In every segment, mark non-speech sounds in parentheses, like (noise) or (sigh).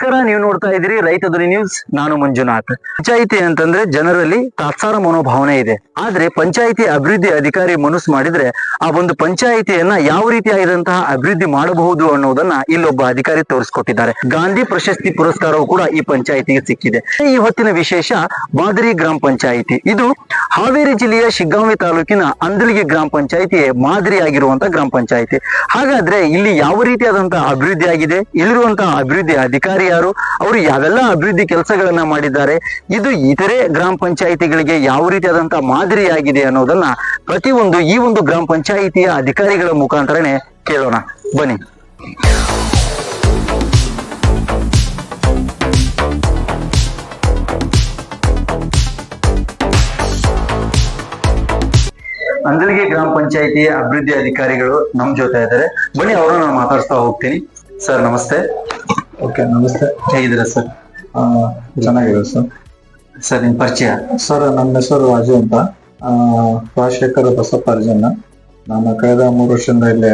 ನಮಸ್ಕಾರ, ನೀವು ನೋಡ್ತಾ ಇದ್ದೀರಿ ರೈತ ಧ್ವನಿ ನ್ಯೂಸ್. ನಾನು ಮಂಜುನಾಥ್. ಪಂಚಾಯಿತಿ ಅಂತಂದ್ರೆ ಜನರಲ್ಲಿ ತಾತ್ಸಾರ ಮನೋಭಾವನೆ ಇದೆ. ಆದ್ರೆ ಪಂಚಾಯಿತಿ ಅಭಿವೃದ್ಧಿ ಅಧಿಕಾರಿ ಮನಸ್ಸು ಮಾಡಿದ್ರೆ ಆ ಒಂದು ಪಂಚಾಯಿತಿಯನ್ನ ಯಾವ ರೀತಿಯಾದಂತಹ ಅಭಿವೃದ್ಧಿ ಮಾಡಬಹುದು ಅನ್ನೋದನ್ನ ಇಲ್ಲೊಬ್ಬ ಅಧಿಕಾರಿ ತೋರಿಸ್ಕೊಟ್ಟಿದ್ದಾರೆ. ಗಾಂಧಿ ಪ್ರಶಸ್ತಿ ಪುರಸ್ಕಾರವು ಕೂಡ ಈ ಪಂಚಾಯಿತಿಗೆ ಸಿಕ್ಕಿದೆ. ಈ ಹೊತ್ತಿನ ವಿಶೇಷ ಮಾದರಿ ಗ್ರಾಮ ಪಂಚಾಯಿತಿ. ಇದು ಹಾವೇರಿ ಜಿಲ್ಲೆಯ ಶಿಗ್ಗಾಂವಿ ತಾಲೂಕಿನ ಅಂದಲಿಗೆ ಗ್ರಾಮ ಪಂಚಾಯಿತಿ ಮಾದರಿಯಾಗಿರುವಂತಹ ಗ್ರಾಮ ಪಂಚಾಯಿತಿ. ಹಾಗಾದ್ರೆ ಇಲ್ಲಿ ಯಾವ ರೀತಿಯಾದಂತಹ ಅಭಿವೃದ್ಧಿ ಆಗಿದೆ? ಇಲ್ಲಿರುವಂತಹ ಅಭಿವೃದ್ಧಿ ಅಧಿಕಾರಿ ಯಾರು? ಅವರು ಯಾವೆಲ್ಲ ಅಭಿವೃದ್ಧಿ ಕೆಲಸಗಳನ್ನ ಮಾಡಿದ್ದಾರೆ? ಇದು ಇತರೆ ಗ್ರಾಮ ಪಂಚಾಯಿತಿಗಳಿಗೆ ಯಾವ ರೀತಿಯಾದಂತಹ ಮಾದರಿಯಾಗಿದೆ ಅನ್ನೋದನ್ನ ಪ್ರತಿಯೊಂದು ಈ ಒಂದು ಗ್ರಾಮ ಪಂಚಾಯಿತಿಯ ಅಧಿಕಾರಿಗಳ ಮುಖಾಂತರನೇ ಕೇಳೋಣ. ಬನ್ನಿ. ಅಂದಲಿಗೆ ಗ್ರಾಮ ಪಂಚಾಯಿತಿಯ ಅಭಿವೃದ್ಧಿ ಅಧಿಕಾರಿಗಳು ನಮ್ ಜೊತೆ ಇದ್ದಾರೆ. ಬನ್ನಿ, ಅವ್ರನ್ನ ನಾನು ಮಾತಾಡ್ಸ್ತಾ ಹೋಗ್ತೀನಿ. ಸರ್, ನಮಸ್ತೆ. ಓಕೆ ನಮಸ್ತೆ. ಹೇಗಿದ್ದೀರಾ ಸರ್? ಚೆನ್ನಾಗಿದೆ ಸರ್? ಸರ್ ನಿಮ್ಮ ಪರಿಚಯ. ಸರ್, ನನ್ನ ಹೆಸರು ರಾಜು ಅಂತ. ರಾಜಶೇಖರ ಬಸಪ್ಪ ಅರ್ಜುನ. ನಾನು ಕಳೆದ ಮೂರು ವರ್ಷದಿಂದ ಇಲ್ಲಿ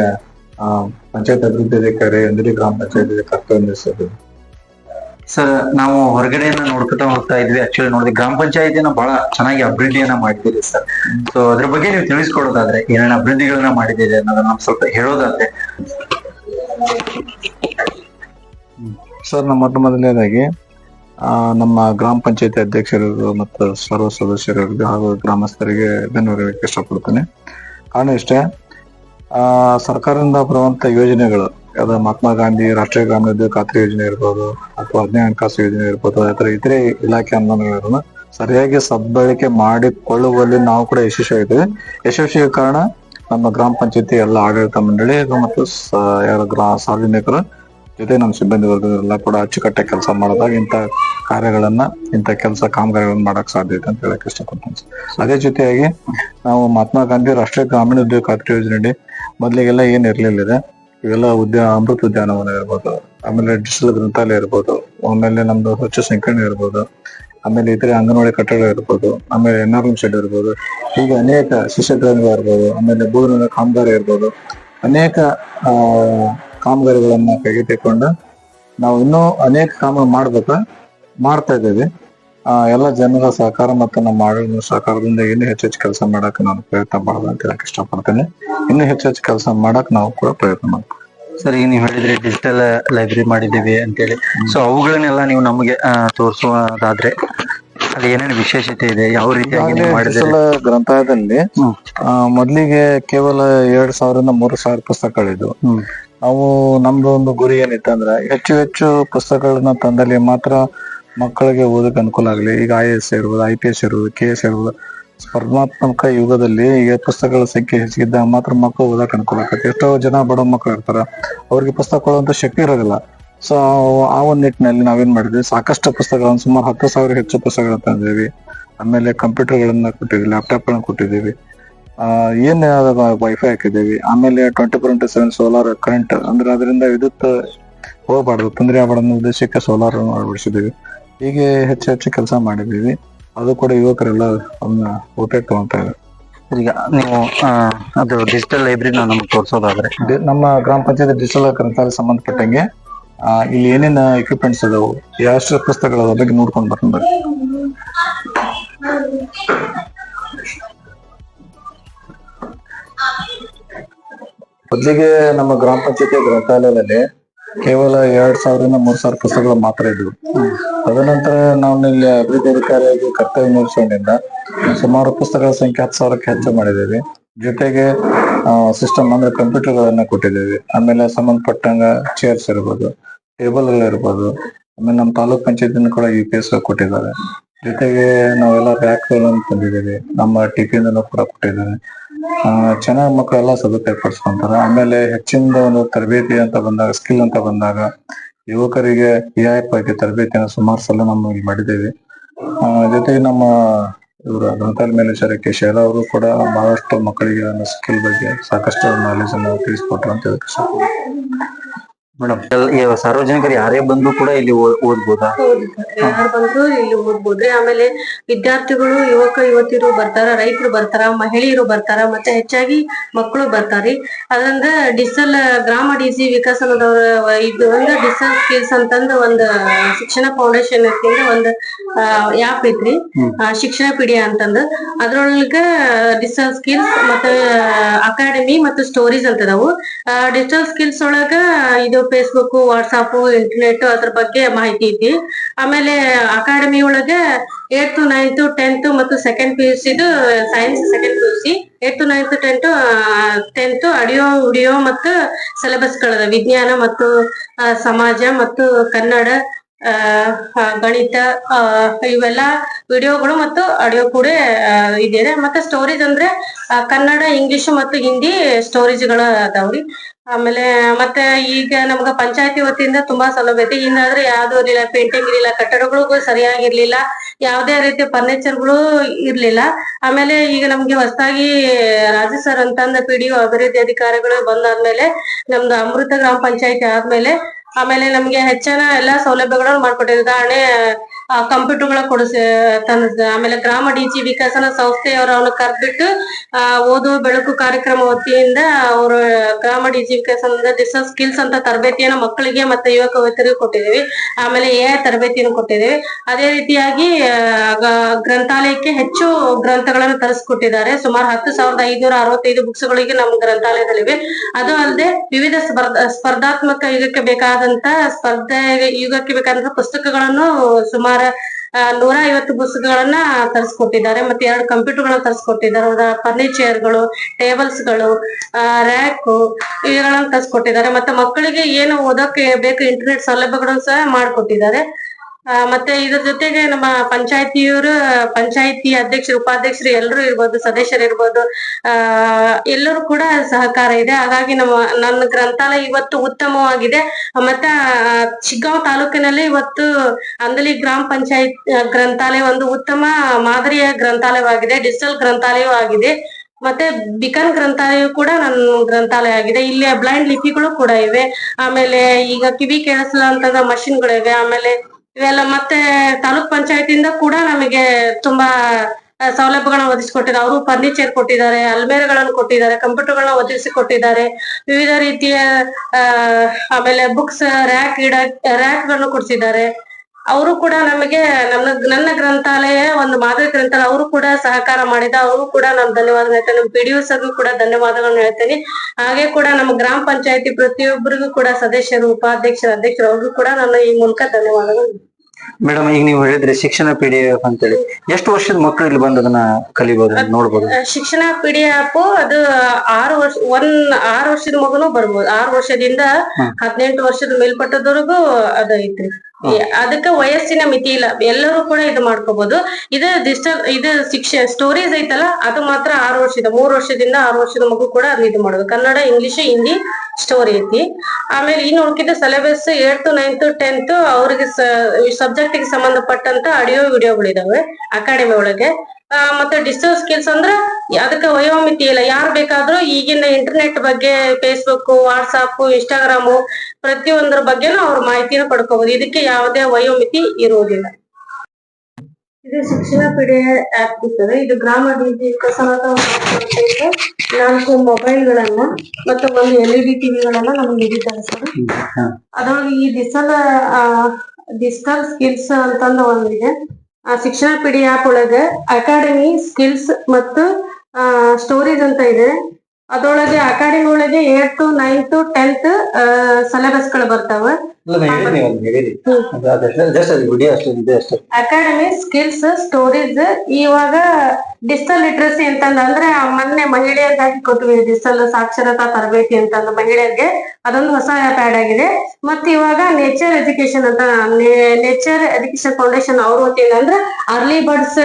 ಪಂಚಾಯತ್ ಅಭಿವೃದ್ಧಿ ಅಧಿಕಾರಿ ಅಂದಿರಿ ಗ್ರಾಮ ಪಂಚಾಯತ್ ಕರ್ತವ್ಯ ಸರ್ ಸರ್, ನಾವು ಹೊರಗಡೆಯಿಂದ ನೋಡ್ಕೊತಾ ಹೋಗ್ತಾ ಇದ್ವಿ. ಆಕ್ಚುಲಿ ನೋಡಿದ್ವಿ ಗ್ರಾಮ ಪಂಚಾಯತಿನ ಬಹಳ ಚೆನ್ನಾಗಿ ಅಭಿವೃದ್ಧಿಯನ್ನ ಮಾಡಿದ್ದೀರಿ ಸರ್. ಸೊ ಅದ್ರ ಬಗ್ಗೆ ನೀವು ತಿಳಿಸ್ಕೊಡೋದಾದ್ರೆ, ಏನೇನು ಅಭಿವೃದ್ಧಿಗಳನ್ನ ಮಾಡಿದ್ದೀರಿ ಅನ್ನೋದನ್ನ ಸ್ವಲ್ಪ ಹೇಳೋದಾದ್ರೆ. ಸರ್, ನಮ್ಮ ಮೊಟ್ಟ ಮೊದಲನೇದಾಗಿ ನಮ್ಮ ಗ್ರಾಮ ಪಂಚಾಯತಿ ಅಧ್ಯಕ್ಷರಿಗೂ ಮತ್ತು ಸರ್ವ ಸದಸ್ಯರಿಗೂ ಹಾಗೂ ಗ್ರಾಮಸ್ಥರಿಗೆ ಧನ್ಯವಾದ ಇಷ್ಟಪಡ್ತೇನೆ. ಕಾರಣ ಇಷ್ಟೇ ಸರ್ಕಾರದಿಂದ ಬರುವಂತ ಯೋಜನೆಗಳು, ಯಾವ್ದು ಮಹಾತ್ಮ ಗಾಂಧಿ ರಾಷ್ಟ್ರೀಯ ಗ್ರಾಮೀಣ ಖಾತ್ರಿ ಯೋಜನೆ ಇರ್ಬೋದು, ಅಥವಾ ಹದಿನೈದು ಹಣಕಾಸು ಯೋಜನೆ ಇರ್ಬೋದು ಅಥವಾ ಇತರೆ ಇಲಾಖೆ ಅನುದಾನಗಳನ್ನು ಸರಿಯಾಗಿ ಸದ್ಬಳಕೆ ಮಾಡಿಕೊಳ್ಳುವಲ್ಲಿ ನಾವು ಕೂಡ ಯಶಸ್ವಿಯಾಗಿದ್ದೇವೆ ಯಶಸ್ವಿಗೆ ಕಾರಣ ನಮ್ಮ ಗ್ರಾಮ ಪಂಚಾಯತಿ ಎಲ್ಲ ಆಡಳಿತ ಮಂಡಳಿ ಮತ್ತು ಗ್ರಾ, ಸಾರ್ವಜನಿಕರು ಜೊತೆ ನಮ್ಮ ಸಿಬ್ಬಂದಿ ವರ್ಗದವರೆಲ್ಲ ಕೂಡ ಅಚ್ಚುಕಟ್ಟಾಗಿ ಕೆಲಸ ಮಾಡಿದಾಗ ಇಂಥ ಕಾರ್ಯಗಳನ್ನ, ಇಂಥ ಕೆಲಸ ಕಾಮಗಾರಿಗಳನ್ನ ಮಾಡಕ್ ಸಾಧ್ಯ ಐತೆ ಅಂತ ಹೇಳಕ್ ಇಷ್ಟಪಡ್ತೀನಿ. ಅದೇ ಜೊತೆಯಾಗಿ ನಾವು ಮಹಾತ್ಮ ಗಾಂಧಿ ರಾಷ್ಟ್ರೀಯ ಗ್ರಾಮೀಣ ಉದ್ಯೋಗ ಖಾತ್ರಿ ಯೋಜನೆಯಡಿ ಮೊದಲಿಗೆಲ್ಲ ಏನ್ ಇರ್ಲಿಲ್ಲ ಇವೆಲ್ಲ ಉದ್ಯ, ಅಮೃತ ಉದ್ಯಾನವನ ಇರ್ಬೋದು, ಆಮೇಲೆ ಡಿಜಿಟಲ್ ಗ್ರಂಥಾಲಯ ಇರ್ಬೋದು, ಆಮೇಲೆ ನಮ್ದು ಸ್ವಚ್ಛ ಸಂಕೀರ್ಣ ಇರ್ಬೋದು, ಆಮೇಲೆ ಇತರೆ ಅಂಗನವಾಡಿ ಕಟ್ಟಡ ಇರ್ಬೋದು, ಆಮೇಲೆ ಎನ್ ಆರ್ ಎಂ ಶೆಡ್ ಇರ್ಬೋದು, ಹೀಗೆ ಅನೇಕ ಶಿಷ್ಯ ಇರ್ಬೋದು, ಆಮೇಲೆ ಬೂದಿನ ಕಾಮಗಾರಿ ಇರ್ಬೋದು, ಅನೇಕ ಕಾಮಗಾರಿಗಳನ್ನ ಕೈಗೆತ್ತಿಕೊಂಡು ನಾವು ಇನ್ನೂ ಅನೇಕ ಕಾಮ ಮಾಡ್ಬೇಕು ಮಾಡ್ತಾ ಇದ್ದೇವೆ. ಆ ಎಲ್ಲ ಜನರ ಸಹಕಾರ ಮತ್ತು ನಮ್ಮ ಆಡಳಿತ ಸಹಕಾರದಿಂದ ಇನ್ನೂ ಹೆಚ್ಚು ಹೆಚ್ಚು ಕೆಲಸ ಮಾಡಕ್ ನಾನು ಪ್ರಯತ್ನ ಮಾಡೋದು ಅಂತ ಹೇಳಕ್ ಇಷ್ಟಪಡ್ತೇನೆ. ಇನ್ನೂ ಹೆಚ್ಚು ಹೆಚ್ಚು ಕೆಲಸ ಮಾಡಕ್ ನಾವು ಕೂಡ ಪ್ರಯತ್ನ ಮಾಡ್ತೀವಿ. ಸರ್ ಈಗ ನೀವು ಹೇಳಿದ್ರಿ ಡಿಜಿಟಲ್ ಲೈಬ್ರರಿ ಮಾಡಿದ್ದೀವಿ ಅಂತೇಳಿ. ಸೊ ಅವುಗಳನ್ನೆಲ್ಲ ನೀವು ನಮಗೆ ತೋರಿಸುವುದಾದ್ರೆ ಅಲ್ಲಿ ಏನೇನು ವಿಶೇಷತೆ ಇದೆ ಯಾವ ರೀತಿಯಾಗಿ ಗ್ರಂಥಾಲಯದಲ್ಲಿ ಮೊದ್ಲಿಗೆ ಕೇವಲ ಎರಡ್ ಸಾವಿರದ ಮೂರು ಸಾವಿರ ಪುಸ್ತಕಗಳಿದ್ವು. ನಾವು ನಮ್ದು ಒಂದು ಗುರಿ ಅಂದ್ರೆ ಹೆಚ್ಚು ಹೆಚ್ಚು ಪುಸ್ತಕಗಳನ್ನ ತಂದಲ್ಲಿ ಮಾತ್ರ ಮಕ್ಕಳಿಗೆ ಓದಕ್ಕೆ ಅನುಕೂಲ ಆಗಲಿ. ಈಗ ಐ ಎಸ್ ಇರ್ಬೋದು ಐ ಪಿ ಎಸ್ ಇರ್ಬೋದು ಕೆ ಎಸ್ ಇರ್ಬೋದು, ಸ್ಪರ್ಧಾತ್ಮಕ ಯುಗದಲ್ಲಿ ಈಗ ಪುಸ್ತಕಗಳ ಸಂಖ್ಯೆ ಹೆಚ್ಚಿದ್ದಾಗ ಮಾತ್ರ ಮಕ್ಕಳು ಓದಕ್ ಅನುಕೂಲ ಆಗ್ತದೆ. ಎಷ್ಟೋ ಜನ ಬಡ ಮಕ್ಕಳು ಇರ್ತಾರ, ಅವ್ರಿಗೆ ಪುಸ್ತಕ ಕೊಡುವಂತ ಶಕ್ತಿ ಇರೋದಿಲ್ಲ. ಸೊ ಆ ಒಂದ್ ನಿಟ್ಟಿನಲ್ಲಿ ನಾವೇನ್ ಮಾಡಿದ್ವಿ, ಸಾಕಷ್ಟು ಪುಸ್ತಕಗಳನ್ನು ಸುಮಾರು ಹತ್ತು ಸಾವಿರ ಹೆಚ್ಚು ಪುಸ್ತಕಗಳನ್ನ ತಂದಿದ್ದೀವಿ. ಆಮೇಲೆ ಕಂಪ್ಯೂಟರ್ಗಳನ್ನ ಕೊಟ್ಟಿದ್ವಿ ಲ್ಯಾಪ್ಟಾಪ್ ಗಳನ್ನ ಕೊಟ್ಟಿದ್ದೀವಿ. ಏನ್ ವೈಫೈ ಹಾಕಿದ್ದೀವಿ? ಆಮೇಲೆ twenty four into seven solar current ಅಂದ್ರೆ ಅದರಿಂದ ವಿದ್ಯುತ್ ಹೋಗಬಾರ್ದು. ತೊಂದರೆ ಆಗಬಾರ್ದು ಉದ್ದೇಶಕ್ಕೆ ಸೋಲಾರ್ ಅಳವಡಿಸಿದ್ದೀವಿ. ಹೀಗೆ ಹೆಚ್ಚು ಹೆಚ್ಚು ಕೆಲಸ ಮಾಡಿದ್ದೀವಿ. ಅದು ಕೂಡ ಯುವಕರೆಲ್ಲ ಅದನ್ನ ಉಪಯೋಗ ತಗೊಂತಾ ಇದ್ದಾರೆ. ಈಗ ನೀವು ಅದು ಡಿಜಿಟಲ್ ಲೈಬ್ರರಿನ ನಮ್ಗೆ ತೋರಿಸೋದಾದ್ರೆ. ನಮ್ಮ ಗ್ರಾಮ ಪಂಚಾಯತ್ ಡಿಜಿಟಲ್ ಗ್ರಂಥಾಲಯ ಸಂಬಂಧಪಟ್ಟಂಗೆ ಇಲ್ಲಿ ಏನೇನು ಎಕ್ವಿಪ್ಮೆಂಟ್ಸ್ ಅದಾವು ಯಾವ ಪುಸ್ತಕಗಳ ಬಗ್ಗೆ ನೋಡ್ಕೊಂಡು ಬರ್ತೀನಿ ಮೊದಲಿಗೆ ನಮ್ಮ ಗ್ರಾಮ ಪಂಚಾಯತಿ ಗ್ರಂಥಾಲಯದಲ್ಲಿ ಕೇವಲ ಎರಡ್ ಸಾವಿರದಿಂದ ಮೂರ್ ಸಾವಿರ ಪುಸ್ತಕಗಳು ಮಾತ್ರ ಇದ್ವು. ತದನಂತರ ನಾವು ಇಲ್ಲಿ ಅಭಿವೃದ್ಧಿ ಅಧಿಕಾರಿಯಾಗಿ ಕರ್ತವ್ಯ ನಿರ್ಸೋದ್ರಿಂದ ಸುಮಾರು ಪುಸ್ತಕಗಳ ಸಂಖ್ಯೆ ಹತ್ತು ಸಾವಿರಕ್ಕೆ ಹೆಚ್ಚು ಮಾಡಿದ್ದೀವಿ. ಜೊತೆಗೆ ಸಿಸ್ಟಮ್ ಅಂದ್ರೆ ಕಂಪ್ಯೂಟರ್ಗಳನ್ನ ಕೊಟ್ಟಿದ್ದೀವಿ. ಆಮೇಲೆ ಸಂಬಂಧಪಟ್ಟಂಗ ಚೇರ್ಸ್ ಇರ್ಬೋದು ಟೇಬಲ್ ಇರ್ಬೋದು, ಆಮೇಲೆ ನಮ್ಮ ತಾಲೂಕ್ ಪಂಚಾಯತಿನ ಕೂಡ ಯು ಪಿ ಎಸ್ ಕೊಟ್ಟಿದ್ದಾರೆ. ಜೊತೆಗೆ ನಾವೆಲ್ಲ ರ್ಯಾಕ್ಗಳನ್ನು ತಂದಿದ್ದೀವಿ. ನಮ್ಮ ಟಿಫಿನ್ ಕೂಡ ಕೊಟ್ಟಿದ್ದಾರೆ ಚೆನ್ನಾಗಿ ಮಕ್ಕಳೆಲ್ಲ ಸದುಪಯೋಗ ಪಡಿಸ್ಕೊಂತಾರ ಆಮೇಲೆ ಹೆಚ್ಚಿನ ಒಂದು ತರಬೇತಿ ಅಂತ ಬಂದಾಗ ಸ್ಕಿಲ್ ಅಂತ ಬಂದಾಗ ಯುವಕರಿಗೆ ರಿಯಾಯಿತಿ ತರಬೇತಿಯನ್ನು ಸುಮಾರು ಸಲ ನಾವು ಇಲ್ಲಿ ಮಾಡಿದ್ದೇವೆ ಆ, ಜೊತೆಗೆ ನಮ್ಮ ಇವರು ಗ್ರಂಥಾಲಯ ಮೇಲ್ವಿಚಾರಕ್ಕೆ ಶೈಲಾ ಅವರು ಕೂಡ ಬಹಳಷ್ಟು ಮಕ್ಕಳಿಗೆ ಸ್ಕಿಲ್ ಬಗ್ಗೆ ಸಾಕಷ್ಟು ನಾಲೆಜ್ ಅನ್ನು ತಿಳಿಸ್ಕೊಟ್ರು ಅಂತ ಇಷ್ಟಪಡ್ತೀನಿ. ಮೇಡಮ್ ಸಾರ್ವಜನಿಕರು ಯಾರೇ ಬಂದು ಕೂಡ ಇಲ್ಲಿ ಓದ್ಬೋದಾ? ಯಾರು ಬಂದ್ರು ಇಲ್ಲಿ ಓದ್ಬೋದ್ರಿ. ಆಮೇಲೆ ವಿದ್ಯಾರ್ಥಿಗಳು ಯುವಕ ಯುವತಿಯರು ಬರ್ತಾರ ರೈತರು ಬರ್ತಾರ ಮಹಿಳೆಯರು ಬರ್ತಾರ ಮತ್ತೆ ಹೆಚ್ಚಾಗಿ ಮಕ್ಕಳು ಬರ್ತಾರಿ. ಅದಂದ ಡಿಜಿಟಲ್ ಗ್ರಾಮ ಡಿಸಿ ವಿಕಸನದವ್ರ ಇದು ಒಂದು ಡಿಜಿಟಲ್ ಸ್ಕಿಲ್ಸ್ ಅಂತಂದ ಒಂದು ಶಿಕ್ಷಣ ಫೌಂಡೇಶನ್ ಒಂದು ಆ್ಯಪ್ ಐತ್ರಿ. ಶಿಕ್ಷಣ ಪಿಡಿಯ ಅಂತಂದ. ಅದ್ರೊಳಗ ಡಿಜಿಟಲ್ ಸ್ಕಿಲ್ಸ್ ಮತ್ತೆ ಅಕಾಡೆಮಿ ಮತ್ತು ಸ್ಟೋರೀಸ್ ಅಂತ ಅದಾವು ಡಿಜಿಟಲ್ ಸ್ಕಿಲ್ಸ್ ಒಳಗ ಇದು ಫೇಸ್ಬುಕ್ ವಾಟ್ಸಾಪ್ ಇಂಟರ್ನೆಟ್ ಅದ್ರ ಬಗ್ಗೆ ಮಾಹಿತಿ ಐತಿ ಆಮೇಲೆ ಅಕಾಡೆಮಿ ಒಳಗೆ ಏಟ್ ನೈನ್ತ್ ಟೆಂತ್ ಮತ್ತು ಸೆಕೆಂಡ್ ಪಿ ಯು ಸಿದು science second P U C eighth ninth tenth tenth audio video ಮತ್ತು ಸಿಲೆಬಸ್ಗಳದ ವಿಜ್ಞಾನ ಮತ್ತು ಸಮಾಜ ಮತ್ತು ಕನ್ನಡ ಗಣಿತ ಇವೆಲ್ಲ ವಿಡಿಯೋಗಳು ಮತ್ತು ಆಡಿಯೋ ಕೂಡ ಇದೆ ಮತ್ತೆ ಸ್ಟೋರೀಸ್ ಅಂದ್ರೆ ಕನ್ನಡ ಇಂಗ್ಲಿಷ್ ಮತ್ತು ಹಿಂದಿ ಸ್ಟೋರೇಜ್ಗಳು ಅದಾವ್ರಿ ಆಮೇಲೆ ಮತ್ತೆ ಈಗ ನಮ್ಗ ಪಂಚಾಯತಿ ವತಿಯಿಂದ ತುಂಬಾ ಸೌಲಭ್ಯ ಐತಿ ಇನ್ನಾದ್ರೆ ಯಾವ್ದು ಇರ್ಲಿಲ್ಲ ಪೇಂಟಿಂಗ್ ಇರ್ಲಿಲ್ಲ ಕಟ್ಟಡಗಳು ಸರಿಯಾಗಿರ್ಲಿಲ್ಲ ಯಾವ್ದೇ ರೀತಿಯ ಫರ್ನಿಚರ್ಗಳು ಇರ್ಲಿಲ್ಲ. ಆಮೇಲೆ ಈಗ ನಮ್ಗೆ ಹೊಸದಾಗಿ ರಾಜು ಸರ್ ಅಂತಂದ ಪಿ ಡಿ ಅಭಿವೃದ್ಧಿ ಅಧಿಕಾರಿಗಳು ಬಂದಾದ್ಮೇಲೆ ನಮ್ದು ಅಮೃತ ಗ್ರಾಮ ಪಂಚಾಯತಿ ಆದ್ಮೇಲೆ ಆಮೇಲೆ ನಮ್ಗೆ ಹೆಚ್ಚಿನ ಎಲ್ಲಾ ಸೌಲಭ್ಯಗಳನ್ನು ಮಾಡ್ಕೊಟ್ಟಿದ್ರು ಉದಾಹರಣೆ ಕಂಪ್ಯೂಟರ್ಗಳ ಕೊಡಿಸಿ ತಂದ ಆಮೇಲೆ ಗ್ರಾಮ ಡಿಜಿ ವಿಕಸನ ಸಂಸ್ಥೆಯವರು ಅವನು ಕರೆದ್ಬಿಟ್ಟು ಆ, ಓದು ಬೆಳಕು ಕಾರ್ಯಕ್ರಮ ವತಿಯಿಂದ ಅವರು ಗ್ರಾಮ ಡಿಜಿ ವಿಕಸನದ ಡಿಜಿಟಲ್ ಸ್ಕಿಲ್ಸ್ ಅಂತ ತರಬೇತಿಯನ್ನು ಮಕ್ಕಳಿಗೆ ಮತ್ತೆ ಯುವಕ ಯುವತಿಯರಿಗೆ ಕೊಟ್ಟಿದ್ದೀವಿ. ಆಮೇಲೆ ಎ ತರಬೇತಿಯನ್ನು ಕೊಟ್ಟಿದ್ದೀವಿ. ಅದೇ ರೀತಿಯಾಗಿ ಗ್ರಂಥಾಲಯಕ್ಕೆ ಹೆಚ್ಚು ಗ್ರಂಥಗಳನ್ನು ತರಿಸ್ಕೊಟ್ಟಿದ್ದಾರೆ. ಸುಮಾರು ಹತ್ತು ಸಾವಿರದ ಐದುನೂರ ಅರವತ್ತೈದು ಬುಕ್ಸ್ಗಳಿಗೆ ನಮ್ಮ ಗ್ರಂಥಾಲಯದಲ್ಲಿವೆ. ಅದು ಅಲ್ಲದೆ ವಿವಿಧ ಸ್ಪರ್ಧಾ, ಸ್ಪರ್ಧಾತ್ಮಕ ಯುಗಕ್ಕೆ ಬೇಕಾದಂತ ಸ್ಪರ್ಧೆ ಯುಗಕ್ಕೆ ಬೇಕಾದಂತ ಪುಸ್ತಕಗಳನ್ನು ಸುಮಾರು ನೂರ ಐವತ್ತು ಪುಸ್ತಕಗಳನ್ನ ತರಿಸ್ಕೊಟ್ಟಿದ್ದಾರೆ. ಮತ್ತೆ ಎರಡು ಕಂಪ್ಯೂಟರ್ಗಳನ್ನ ತರಿಸ್ಕೊಟ್ಟಿದ್ದಾರೆ. ಗಳು ಟೇಬಲ್ಸ್ಗಳು ರ್ಯಾಕ್ ಇವುಗಳನ್ನ ತರಿಸ್ಕೊಟ್ಟಿದ್ದಾರೆ. ಮತ್ತೆ ಮಕ್ಕಳಿಗೆ ಏನು ಓದಕ್ಕೆ ಬೇಕು ಇಂಟರ್ನೆಟ್ ಸೌಲಭ್ಯಗಳನ್ನು ಸಹ ಮಾಡಿಕೊಟ್ಟಿದ್ದಾರೆ. ಮತ್ತೆ ಇದ್ರ ಜೊತೆಗೆ ನಮ್ಮ ಪಂಚಾಯತಿಯವರು, ಪಂಚಾಯತಿ ಅಧ್ಯಕ್ಷರು, ಉಪಾಧ್ಯಕ್ಷರು ಎಲ್ಲರೂ ಇರ್ಬೋದು, ಸದಸ್ಯರು ಇರ್ಬೋದು, ಆ, ಎಲ್ಲರೂ ಕೂಡ ಸಹಕಾರ ಇದೆ. ಹಾಗಾಗಿ ನಮ್ಮ, ನನ್ನ ಗ್ರಂಥಾಲಯ ಇವತ್ತು ಉತ್ತಮವಾಗಿದೆ. ಮತ್ತೆ ಶಿಗ್ಗಾಂವ್ ತಾಲೂಕಿನಲ್ಲಿ ಇವತ್ತು ಅಂದಲಿ ಗ್ರಾಮ ಪಂಚಾಯತ್ ಗ್ರಂಥಾಲಯ ಒಂದು ಉತ್ತಮ ಮಾದರಿಯ ಗ್ರಂಥಾಲಯವಾಗಿದೆ. ಡಿಜಿಟಲ್ ಗ್ರಂಥಾಲಯವೂ ಆಗಿದೆ. ಮತ್ತೆ ಬಿಕನ್ ಗ್ರಂಥಾಲಯ ಕೂಡ ನನ್ನ ಗ್ರಂಥಾಲಯ ಆಗಿದೆ. ಇಲ್ಲಿ ಬ್ಲೈಂಡ್ ಲಿಪಿಗಳು ಕೂಡ ಇವೆ. ಆಮೇಲೆ ಈಗ ಕಿವಿ ಕೇಳಿಸಲಂತದ ಮಷಿನ್ಗಳಿವೆ. ಆಮೇಲೆ ಇವೆಲ್ಲ ಮತ್ತೆ ತಾಲೂಕ್ ಪಂಚಾಯತಿಯಿಂದ ಕೂಡ ನಮಗೆ ತುಂಬಾ ಸೌಲಭ್ಯಗಳನ್ನ ಒದಗಿಸಿಕೊಟ್ಟಿದ್ದಾರೆ ಅವರು ಫರ್ನಿಚರ್ ಕೊಟ್ಟಿದ್ದಾರೆ ಅಲ್ಮೇರಗಳನ್ನು ಕೊಟ್ಟಿದ್ದಾರೆ ಕಂಪ್ಯೂಟರ್ಗಳನ್ನ ಒದಗಿಸಿ ಕೊಟ್ಟಿದ್ದಾರೆ ವಿವಿಧ ರೀತಿಯ ಆಮೇಲೆ ಬುಕ್ಸ್ ರ್ಯಾಕ್ ಇಡ ರ್ಯಾಕ್ಗಳನ್ನು ಕೊಡಿಸಿದ್ದಾರೆ. ಅವರು ಕೂಡ ನಮಗೆ ನಮ್ಮ ನನ್ನ ಗ್ರಂಥಾಲಯ ಒಂದು ಮಾದರಿ ಗ್ರಂಥಾಲಯ ಅವರು ಕೂಡ ಸಹಕಾರ ಮಾಡಿದ ಅವರು ಕೂಡ ನಾನು ಧನ್ಯವಾದ ಹೇಳ್ತೇನೆ. ನಮ್ಮ ಪಿ ಡಿ ಸರ್ಗೂ ಕೂಡ ಧನ್ಯವಾದಗಳನ್ನು ಹೇಳ್ತೇನೆ. ಹಾಗೆ ಕೂಡ ನಮ್ಮ ಗ್ರಾಮ ಪಂಚಾಯತಿ ಪ್ರತಿಯೊಬ್ಬರಿಗೂ ಕೂಡ ಸದಸ್ಯರು ಉಪಾಧ್ಯಕ್ಷರು ಅಧ್ಯಕ್ಷರು ಅವ್ರಿಗೂ ಕೂಡ ನಾನು ಈ ಮೂಲಕ ಧನ್ಯವಾದಗಳು. ಮೇಡಮ್ ಈಗ ನೀವು ಹೇಳಿದ್ರೆ ಶಿಕ್ಷಣ ಪಿ ಡಿ ಎಫ್ ಅಂತೇಳಿ ಎಷ್ಟು ವರ್ಷದ ಮಕ್ಕಳು ಇಲ್ಲಿ ಬಂದು ಅದನ್ನ ಕಲಿಬಹುದು ನೋಡ್ಬೋದು? ಶಿಕ್ಷಣ ಪಿಡಿ ಆಪ್ ಅದು ಆರು ವರ್ಷ ಒಂದ್ ಆರು ವರ್ಷದ ಮಗುನು ಬರ್ಬೋದು. ಆರು ವರ್ಷದಿಂದ. ಹದಿನೆಂಟು ವರ್ಷದ ಮೇಲ್ಪಟ್ಟದವರೆಗೂ ಅದ ಐತ್ರಿ. ಅದಕ್ಕೆ ವಯಸ್ಸಿನ ಮಿತಿ ಇಲ್ಲ. ಎಲ್ಲರೂ ಕೂಡ ಇದು ಮಾಡ್ಕೋಬಹುದು ಇದು ಡಿಸ್ಟರ್ ಇದು ಶಿಕ್ಷೆ ಸ್ಟೋರೀಸ್ ಐತಲ್ಲ ಅದು ಮಾತ್ರ ಆರು ವರ್ಷದ ಮೂರು ವರ್ಷದಿಂದ ಆರು ವರ್ಷದ ಮಗು ಕೂಡ ಅದು ಇದು ಮಾಡೋದು. ಕನ್ನಡ ಇಂಗ್ಲಿಷ್ ಹಿಂದಿ ಸ್ಟೋರಿ ಐತಿ. ಆಮೇಲೆ ಇನ್ನು ಉಳ್ಕಿದ ಸಿಲೆಬಸ್ ಏಳ್ತ್ ನೈನ್ತ್ ಟೆಂತ್ ಅವ್ರಿಗೆ ಸಬ್ಜೆಕ್ಟ್ಗೆ ಸಂಬಂಧಪಟ್ಟಂತ ಆಡಿಯೋ ವಿಡಿಯೋಗಳಿದಾವೆ ಅಕಾಡೆಮಿ ಒಳಗೆ. ಮತ್ತೆ ಡಿಜಿಟಲ್ ಸ್ಕಿಲ್ಸ್ ಅಂದ್ರ ಅದಕ್ಕೆ ವಯೋಮಿತಿ ಇಲ್ಲ. ಯಾರು ಬೇಕಾದ್ರೂ ಈಗಿನ ಇಂಟರ್ನೆಟ್ ಬಗ್ಗೆ ಫೇಸ್ಬುಕ್ ವಾಟ್ಸಾಪ್ ಇನ್ಸ್ಟಾಗ್ರಾಮು ಪ್ರತಿಯೊಂದರ ಬಗ್ಗೆನೂ ಅವ್ರ ಮಾಹಿತಿನ ಪಡ್ಕೋಬಹುದು ಇದಕ್ಕೆ ಯಾವುದೇ ವಯೋಮಿತಿ ಇರುವುದಿಲ್ಲ. ಇದು ಶಿಕ್ಷಣ ಪೀಡೆ ಆಪ್ ಇರ್ತದೆ. ಇದು ಗ್ರಾಮ (laughs) ನಾಲ್ಕು ಮೊಬೈಲ್ಗಳನ್ನ ಮತ್ತು ಒಂದು ಎಲ್ ಇ ಡಿ ಟಿವಿಗಳನ್ನ ನಮ್ಗೆ ನೀಡಿದ್ದಾರೆ ಸರ್ ಅದ್ರೊಳಗೆ ಈ ಡಿಜಿಟಲ್ ಡಿಜಿಟಲ್ ಸ್ಕಿಲ್ಸ್ ಅಂತಂದು ಒಂದಿದೆ. ಆ ಶಿಕ್ಷಣ ಪಿಡಿ ಆಪ್ ಒಳಗ ಅಕಾಡೆಮಿ ಸ್ಕಿಲ್ಸ್ ಮತ್ತು ಸ್ಟೋರೀಸ್ ಅಂತ ಇದೆ. ಅದ್ರೊಳಗೆ ಅಕಾಡೆಮಿ ಒಳಗೆ ಏಟ್ ನೈನ್ತ್ ಟೆಂತ್ ಸಿಲೆಬಸ್ಗಳು ಬರ್ತಾವ. ಅಕಾಡೆಮಿ ಸ್ಕಿಲ್ಸ್ ಸ್ಟೋರೀಸ್ ಇವಾಗ ಡಿಜಿಟಲ್ ಲಿಟ್ರಸಿ ಅಂತಂದ್ರೆ ಅಂದ್ರೆ ಮೊನ್ನೆ ಮಹಿಳೆಯರಿಗಾಗಿ ಕೊಟ್ವಿ ಡಿಜಿಟಲ್ ಸಾಕ್ಷರತಾ ತರಬೇತಿ ಅಂತಂದು ಮಹಿಳೆಯರಿಗೆ. ಅದೊಂದು ಹೊಸ ಪ್ಯಾಡ್ ಆಗಿದೆ. ಮತ್ತೆ ಇವಾಗ ನೇಚರ್ ಎಜುಕೇಶನ್ ಅಂತ ನೇಚರ್ ಎಜುಕೇಶನ್ ಫೌಂಡೇಶನ್ ಅವರು ವತಿಯಿಂದ ಅಂದ್ರೆ ಅರ್ಲಿ ಬರ್ಡ್ಸ್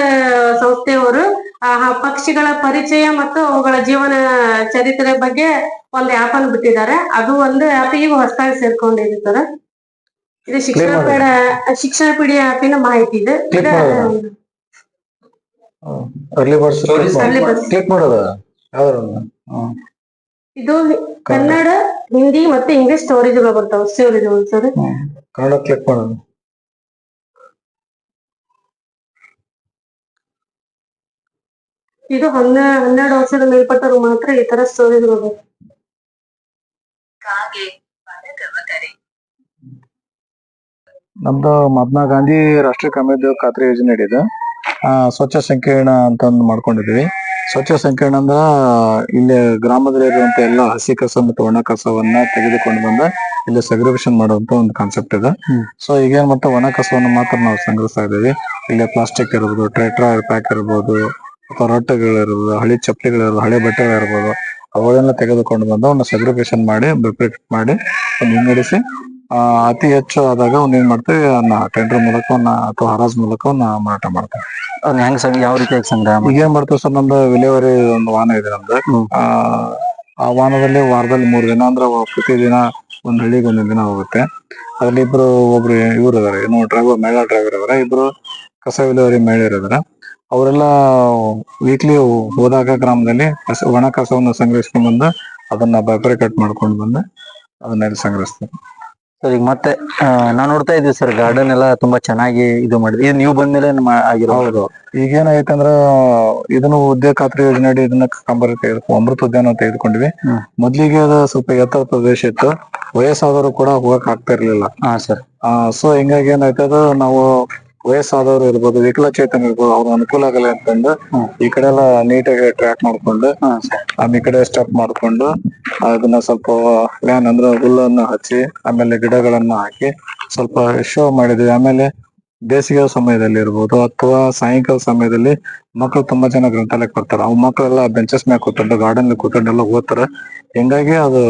ಸಂಸ್ಥೆಯವರು ಆ ಪಕ್ಷಿಗಳ ಪರಿಚಯ ಮತ್ತು ಅವುಗಳ ಜೀವನ ಚರಿತ್ರೆ ಬಗ್ಗೆ ಒಂದು ಆ್ಯಪ್ ಅನ್ನು ಬಿಟ್ಟಿದ್ದಾರೆ. ಅದು ಒಂದು ಆ್ಯಪ್ ಈಗ ಹೊಸದಾಗಿ ಸೇರ್ಕೊಂಡಿರ್ತಾರೆ ಇದು ಶಿಕ್ಷಣ. ಪೀಡ ಶಿಕ್ಷಣ ಪೀಡಿ ಆ್ಯಪಿನ ಮಾಹಿತಿ ಇದೆ. ಇದು ಕನ್ನಡ. ಹಿಂದಿ ಮತ್ತೆ ಇಂಗ್ಲಿಷ್ ಸ್ಟೋರೇಜ್ಗಳು ಬರ್ತಾವ. ಸ್ಟೋರೇಜ್ಗಳು ಸರ್ ಕನ್ನಡ ಕ್ಲಿಕ್ ಮಾಡೋದು. ಇದು ಹನ್ನೆ ಹನ್ನೆರಡು ವರ್ಷದ ಮೇಲ್ಪಟ್ಟರು ಮಾತ್ರ ಈ ತರ ಸ್ಟೋರೇಜ್ ಬರ್ಬೇಕು ನಮ್ದು ಮಹಾತ್ಮ ಗಾಂಧಿ ರಾಷ್ಟ್ರೀಯ ಕಮ್ಯುನಿಟಿ ಖಾತ್ರಿ ಯೋಜನೆ ಇದೆ. ಆ ಸ್ವಚ್ಛ ಸಂಕೀರ್ಣ ಅಂತ ಒಂದು ಮಾಡ್ಕೊಂಡಿದ್ವಿ. ಸ್ವಚ್ಛ ಸಂಕೀರ್ಣ ಅಂದ್ರ ಇಲ್ಲಿ ಗ್ರಾಮದಲ್ಲಿ ಇರುವಂತ ಎಲ್ಲ ಹಸಿ ಕಸ ಮತ್ತು ಒಣ ಕಸವನ್ನ ತೆಗೆದುಕೊಂಡು ಬಂದ ಇಲ್ಲಿ ಸೆಗ್ರಿಗೇಷನ್ ಮಾಡುವಂತ ಒಂದು ಕಾನ್ಸೆಪ್ಟ್ ಇದೆ. ಸೊ ಈಗೇನ್ ಮತ್ತೆ ಒಣ ಕಸವನ್ನು ಮಾತ್ರ ನಾವು ಸಂಗ್ರಹಿಸ್ತಾ ಇದೀವಿ ಇಲ್ಲಿ ಪ್ಲಾಸ್ಟಿಕ್ ಇರ್ಬೋದು ಟ್ರೈಟ್ರಾ ಪ್ಯಾಕ್ ಇರ್ಬೋದು ಅಥವಾ ಹಳೆ ಹಳಿ ಚಪ್ಪಲಿಗಳಿರ್ಬೋದು ಹಳೆ ಬಟ್ಟೆಗಳಿರ್ಬೋದು ಅವುಗಳನ್ನ ತೆಗೆದುಕೊಂಡು ಬಂದು ಅವನ್ನ ಸೆಗ್ರಿಗೇಷನ್ ಮಾಡಿ ಪ್ರಿಪೇರ್ ಮಾಡಿ ವಿಂಗಡಿಸಿ ಆ, ಅತಿ ಹೆಚ್ಚು ಆದಾಗ ಅವ್ನ ಏನ್ ಮಾಡ್ತೀವಿ ಅವನ್ನ ಟೆಂಡರ್ ಮೂಲಕ ಅವನ್ನ ಅಥವಾ ಹರಾಜ್ ಮೂಲಕ ಅವನ್ನ ಮಾರಾಟ ಮಾಡ್ತಾರೆ ಅದನ್ನ ಹೆಂಗ್ ಯಾವ ರೀತಿಯಾಗಿ ಸಂಗ್ರಹ ಈಗ ಏನ್ ಮಾಡ್ತೀವಿ ಸರ್ ನಮ್ದು ವಿಲೇವಾರಿ ಒಂದು ವಾಹನ ಇದೆ ನಮ್ದು. ಆ ಆ ವಾಹನದಲ್ಲಿ ವಾರದಲ್ಲಿ ಮೂರು ದಿನ ಅಂದ್ರೆ ಪ್ರತಿದಿನ ಒಂದ್ ಹಳ್ಳಿಗೆ ಒಂದೊಂದ್ ದಿನ ಹೋಗುತ್ತೆ. ಅದ್ರಲ್ಲಿ ಇಬ್ರು ಒಬ್ರು ಇವ್ರು ಇದಾರೆ ಏನು ಡ್ರೈವರ್ ಮಹಿಳಾ ಡ್ರೈವರ್ ಇದಾರೆ ಇಬ್ರು ಕಸ ವಿಲೇವಾರಿ ಮಹಿಳೆಯರು ಇದಾರೆ ಅವರೆಲ್ಲ ವೀಕ್ಲಿ ಹೋದಾಗ ಗ್ರಾಮದಲ್ಲಿ ಕಸ ಒಣ ಕಸವನ್ನು ಸಂಗ್ರಹಿಸ್ಕೊಂಡ್ ಬಂದು ಅದನ್ನ ಬೈಪರಿ ಕಟ್ ಮಾಡ್ಕೊಂಡು ಬಂದು ಅದನ್ನ ಇಲ್ಲಿ ಸಂಗ್ರಹಿಸ್ತಾರೆ. ಸರ್ ಈಗ ಮತ್ತೆ ನಾನು ನೋಡ್ತಾ ಇದ್ವಿ ಸರ್ ಗಾರ್ಡನ್ ಎಲ್ಲ ತುಂಬಾ ಚೆನ್ನಾಗಿ ಇದು ಮಾಡಿದ್ವಿ ನೀವು ಬಂದ್ಮೇಲೆ ಮೇಲೆ ಆಗಿರೋ ಹೌದು. ಈಗೇನಾಯ್ತಂದ್ರ ಇದನ್ನು ಉದ್ಯೋಗ ಖಾತ್ರಿ ಯೋಜನೆ ಅಡಿ ಇದನ್ನ ಕಂಬರ್ ಅಮೃತ ಉದ್ಯಾನ ತೆಗೆದುಕೊಂಡ್ವಿ. ಮೊದಲಿಗೆ ಅದು ಸ್ವಲ್ಪ ಎತ್ತರ ಪ್ರದೇಶ ಇತ್ತು. ವಯಸ್ಸಾದವರು ಕೂಡ ಹೋಗಕ್ ಆಗ್ತಾ ಇರ್ಲಿಲ್ಲ. ಹಾ ಸರ್. ಸೊ ಹಿಂಗಾಗಿ ಏನಾಯ್ತದ ನಾವು ವಯಸ್ಸಾದವರು ಇರ್ಬೋದು ವಿಕಲಚೇತನ ಇರ್ಬೋದು ಅವ್ರ ಅನುಕೂಲ ಆಗಲ್ಲ ಅಂತಂದು ಈ ಕಡೆ ಎಲ್ಲ ನೀಟಾಗಿ ಟ್ರ್ಯಾಕ್ ಮಾಡ್ಕೊಂಡು ಆಮೇಲೆ ಈ ಕಡೆ ಸ್ಟೆಪ್ ಮಾಡ್ಕೊಂಡು ಅದನ್ನ ಸ್ವಲ್ಪ ಲ್ಯಾನ್ ಅಂದ್ರೆ ಹುಲ್ಲನ್ನು ಹಚ್ಚಿ ಆಮೇಲೆ ಗಿಡಗಳನ್ನ ಹಾಕಿ ಸ್ವಲ್ಪ ಶೋ ಮಾಡಿದ್ವಿ. ಆಮೇಲೆ ಬೇಸಿಗೆ ಸಮಯದಲ್ಲಿ ಇರ್ಬೋದು ಅಥವಾ ಸಾಯಂಕಾಲ ಸಮಯದಲ್ಲಿ ಮಕ್ಕಳು ತುಂಬಾ ಜನ ಗ್ರಂಥಾಲಯಕ್ಕೆ ಬರ್ತಾರೆ. ಅವ್ ಮಕ್ಕಳೆಲ್ಲ ಬೆಂಚಸ್ ಮ್ಯಾಗ ಕೂತ್ಕೊಂಡು ಗಾರ್ಡನ್ ಕೂತ್ಕೊಂಡು ಎಲ್ಲ ಓದ್ತಾರೆ. ಹಿಂಗಾಗಿ ಅದು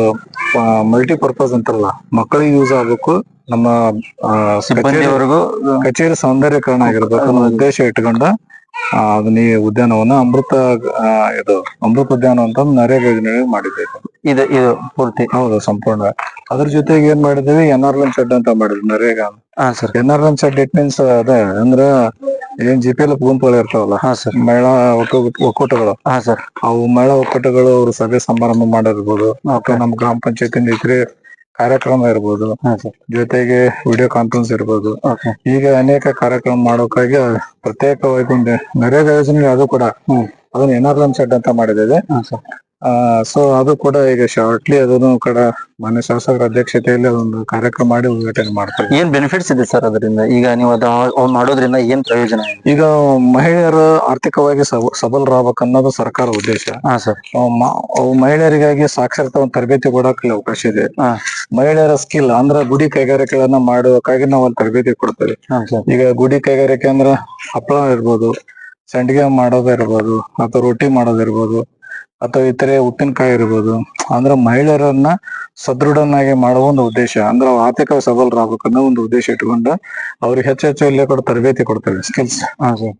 ಮಲ್ಟಿ ಪರ್ಪಸ್ ಅಂತಾರಲ್ಲ ಮಕ್ಕಳಿಗೆ ಯೂಸ್ ಆಗ್ಬೇಕು ನಮ್ಮ ಕಚೇರಿ ಸಿಬ್ಬಂದಿವರೆಗೂ ಕಚೇರಿ ಸೌಂದರ್ಯಕರಣ ಆಗಿರ್ಬೇಕು ಅನ್ನೋ ಉದ್ದೇಶ ಇಟ್ಕೊಂಡು ಅದನ್ನ ಈ ಉದ್ಯಾನವನ ಅಮೃತ ಇದು ಅಮೃತ ಉದ್ಯಾನ ಅಂತ ನರೇಗ ಯೋಜನೆ ಮಾಡಿದ್ದೇವೆ ಇದು ಇದು ಪೂರ್ತಿ. ಹೌದು ಸಂಪೂರ್ಣ. ಅದ್ರ ಜೊತೆಗೆ ಏನ್ ಮಾಡಿದ್ವಿ ಎನ್ ಆರ್ ಎನ್ ಶೆಡ್ ಅಂತ ಮಾಡಿದ್ವಿ NREGA. Sir. N R N shed it means ಅದೇ ಅಂದ್ರ ಏನ್ ಜಿ ಪಿ ಎಲ್ ಗುಂಪುಗಳು ಇರ್ತಾವಲ್ಲ ಸರ್. ಮಹಿಳಾ ಒಕ್ಕೂ- ಒಕ್ಕೂಟಗಳು. ಹಾ ಸರ್. ಅವು ಮಹಿಳಾ ಒಕ್ಕೂಟಗಳು ಅವ್ರ ಸಭೆ ಸಮಾರಂಭ ಮಾಡಿರ್ಬೋದು. ಅಥವಾ ನಮ್ ಗ್ರಾಮ ಪಂಚಾಯತಿ ಇತರೆ ಕಾರ್ಯಕ್ರಮ ಇರ್ಬೋದು ಜೊತೆಗೆ ವಿಡಿಯೋ ಕಾನ್ಫರೆನ್ಸ್ ಇರ್ಬೋದು. ಈಗ ಅನೇಕ ಕಾರ್ಯಕ್ರಮ ಮಾಡೋಕ್ಕಾಗಿ ಪ್ರತ್ಯೇಕವಾಗಿ ಒಂದು ನರೇಗಾ ಯೋಜನೆ ಅದು ಕೂಡ. ಅದನ್ನ ಎನ್ಆರ್‌ಎಂ ಸೆಟ್ ಅಂತ ಮಾಡಿದ್ದೇವೆ. ಸರ್ ಸೊ ಅದು ಕೂಡ ಈಗ ಶಾರ್ಟ್ಲಿ ಅದನ್ನು ಕೂಡ ಮನೆ ಶಾಸಕರ ಅಧ್ಯಕ್ಷತೆಯಲ್ಲಿ ಅದೊಂದು ಕಾರ್ಯಕ್ರಮ ಮಾಡಿ ಉದ್ಘಾಟನೆ ಮಾಡ್ತಾರೆ. ಏನ್ ಬೆನಿಫಿಟ್ಸ್ ಇದೆ ಸರ್ ಅದರಿಂದ? ಈಗ ನೀವು ಅದು ಮಾಡೋದ್ರಿಂದ ಏನ್ ಪ್ರಯೋಜನ ಈಗ ಮಹಿಳೆಯರು ಆರ್ಥಿಕವಾಗಿ ಸಬ ಸಬಲರಾಗಬೇಕು ಅನ್ನೋದು ಸರ್ಕಾರ ಉದ್ದೇಶ. ಸರ್ ಮಹಿಳೆಯರಿಗಾಗಿ ಸಾಕ್ಷರತಾ ಒಂದು ತರಬೇತಿ ಕೊಡಕ್ಕೆ ಅವಕಾಶ ಇದೆ. ಮಹಿಳೆಯರ ಸ್ಕಿಲ್ ಅಂದ್ರ ಗುಡಿ ಕೈಗಾರಿಕೆಗಳನ್ನ ಮಾಡೋದಕ್ಕಾಗಿ ನಾವು ಅಲ್ಲಿ ತರಬೇತಿ ಕೊಡ್ತೇವೆ. ಹಾ ಸರ್ ಈಗ ಗುಡಿ ಕೈಗಾರಿಕೆ ಅಂದ್ರ ಹಪ್ಪಳ ಇರ್ಬೋದು ಸಂಡಿಗೆ ಮಾಡೋದಿರ್ಬೋದು ಅಥವಾ ರೊಟ್ಟಿ ಮಾಡೋದಿರ್ಬೋದು ಅಥವಾ ಇತರೆ ಉಪ್ಪಿನಕಾಯಿ ಇರ್ಬೋದು. ಅಂದ್ರೆ ಮಹಿಳೆಯರನ್ನ ಸದೃಢನಾಗಿ ಮಾಡುವ ಒಂದು ಉದ್ದೇಶ. ಅಂದ್ರೆ ಅವ್ರು ಆರ್ಥಿಕ ಸಬಲರಾಗಬೇಕು ಅನ್ನೋ ಒಂದು ಉದ್ದೇಶ ಇಟ್ಕೊಂಡು ಅವ್ರಿಗೆ ಹೆಚ್ಚು ಹೆಚ್ಚು ಇಲ್ಲೇ ಕೂಡ ತರಬೇತಿ ಕೊಡ್ತೇವೆ. ಸ್ಕಿಲ್ಸ್ ಹಾ ಸರ್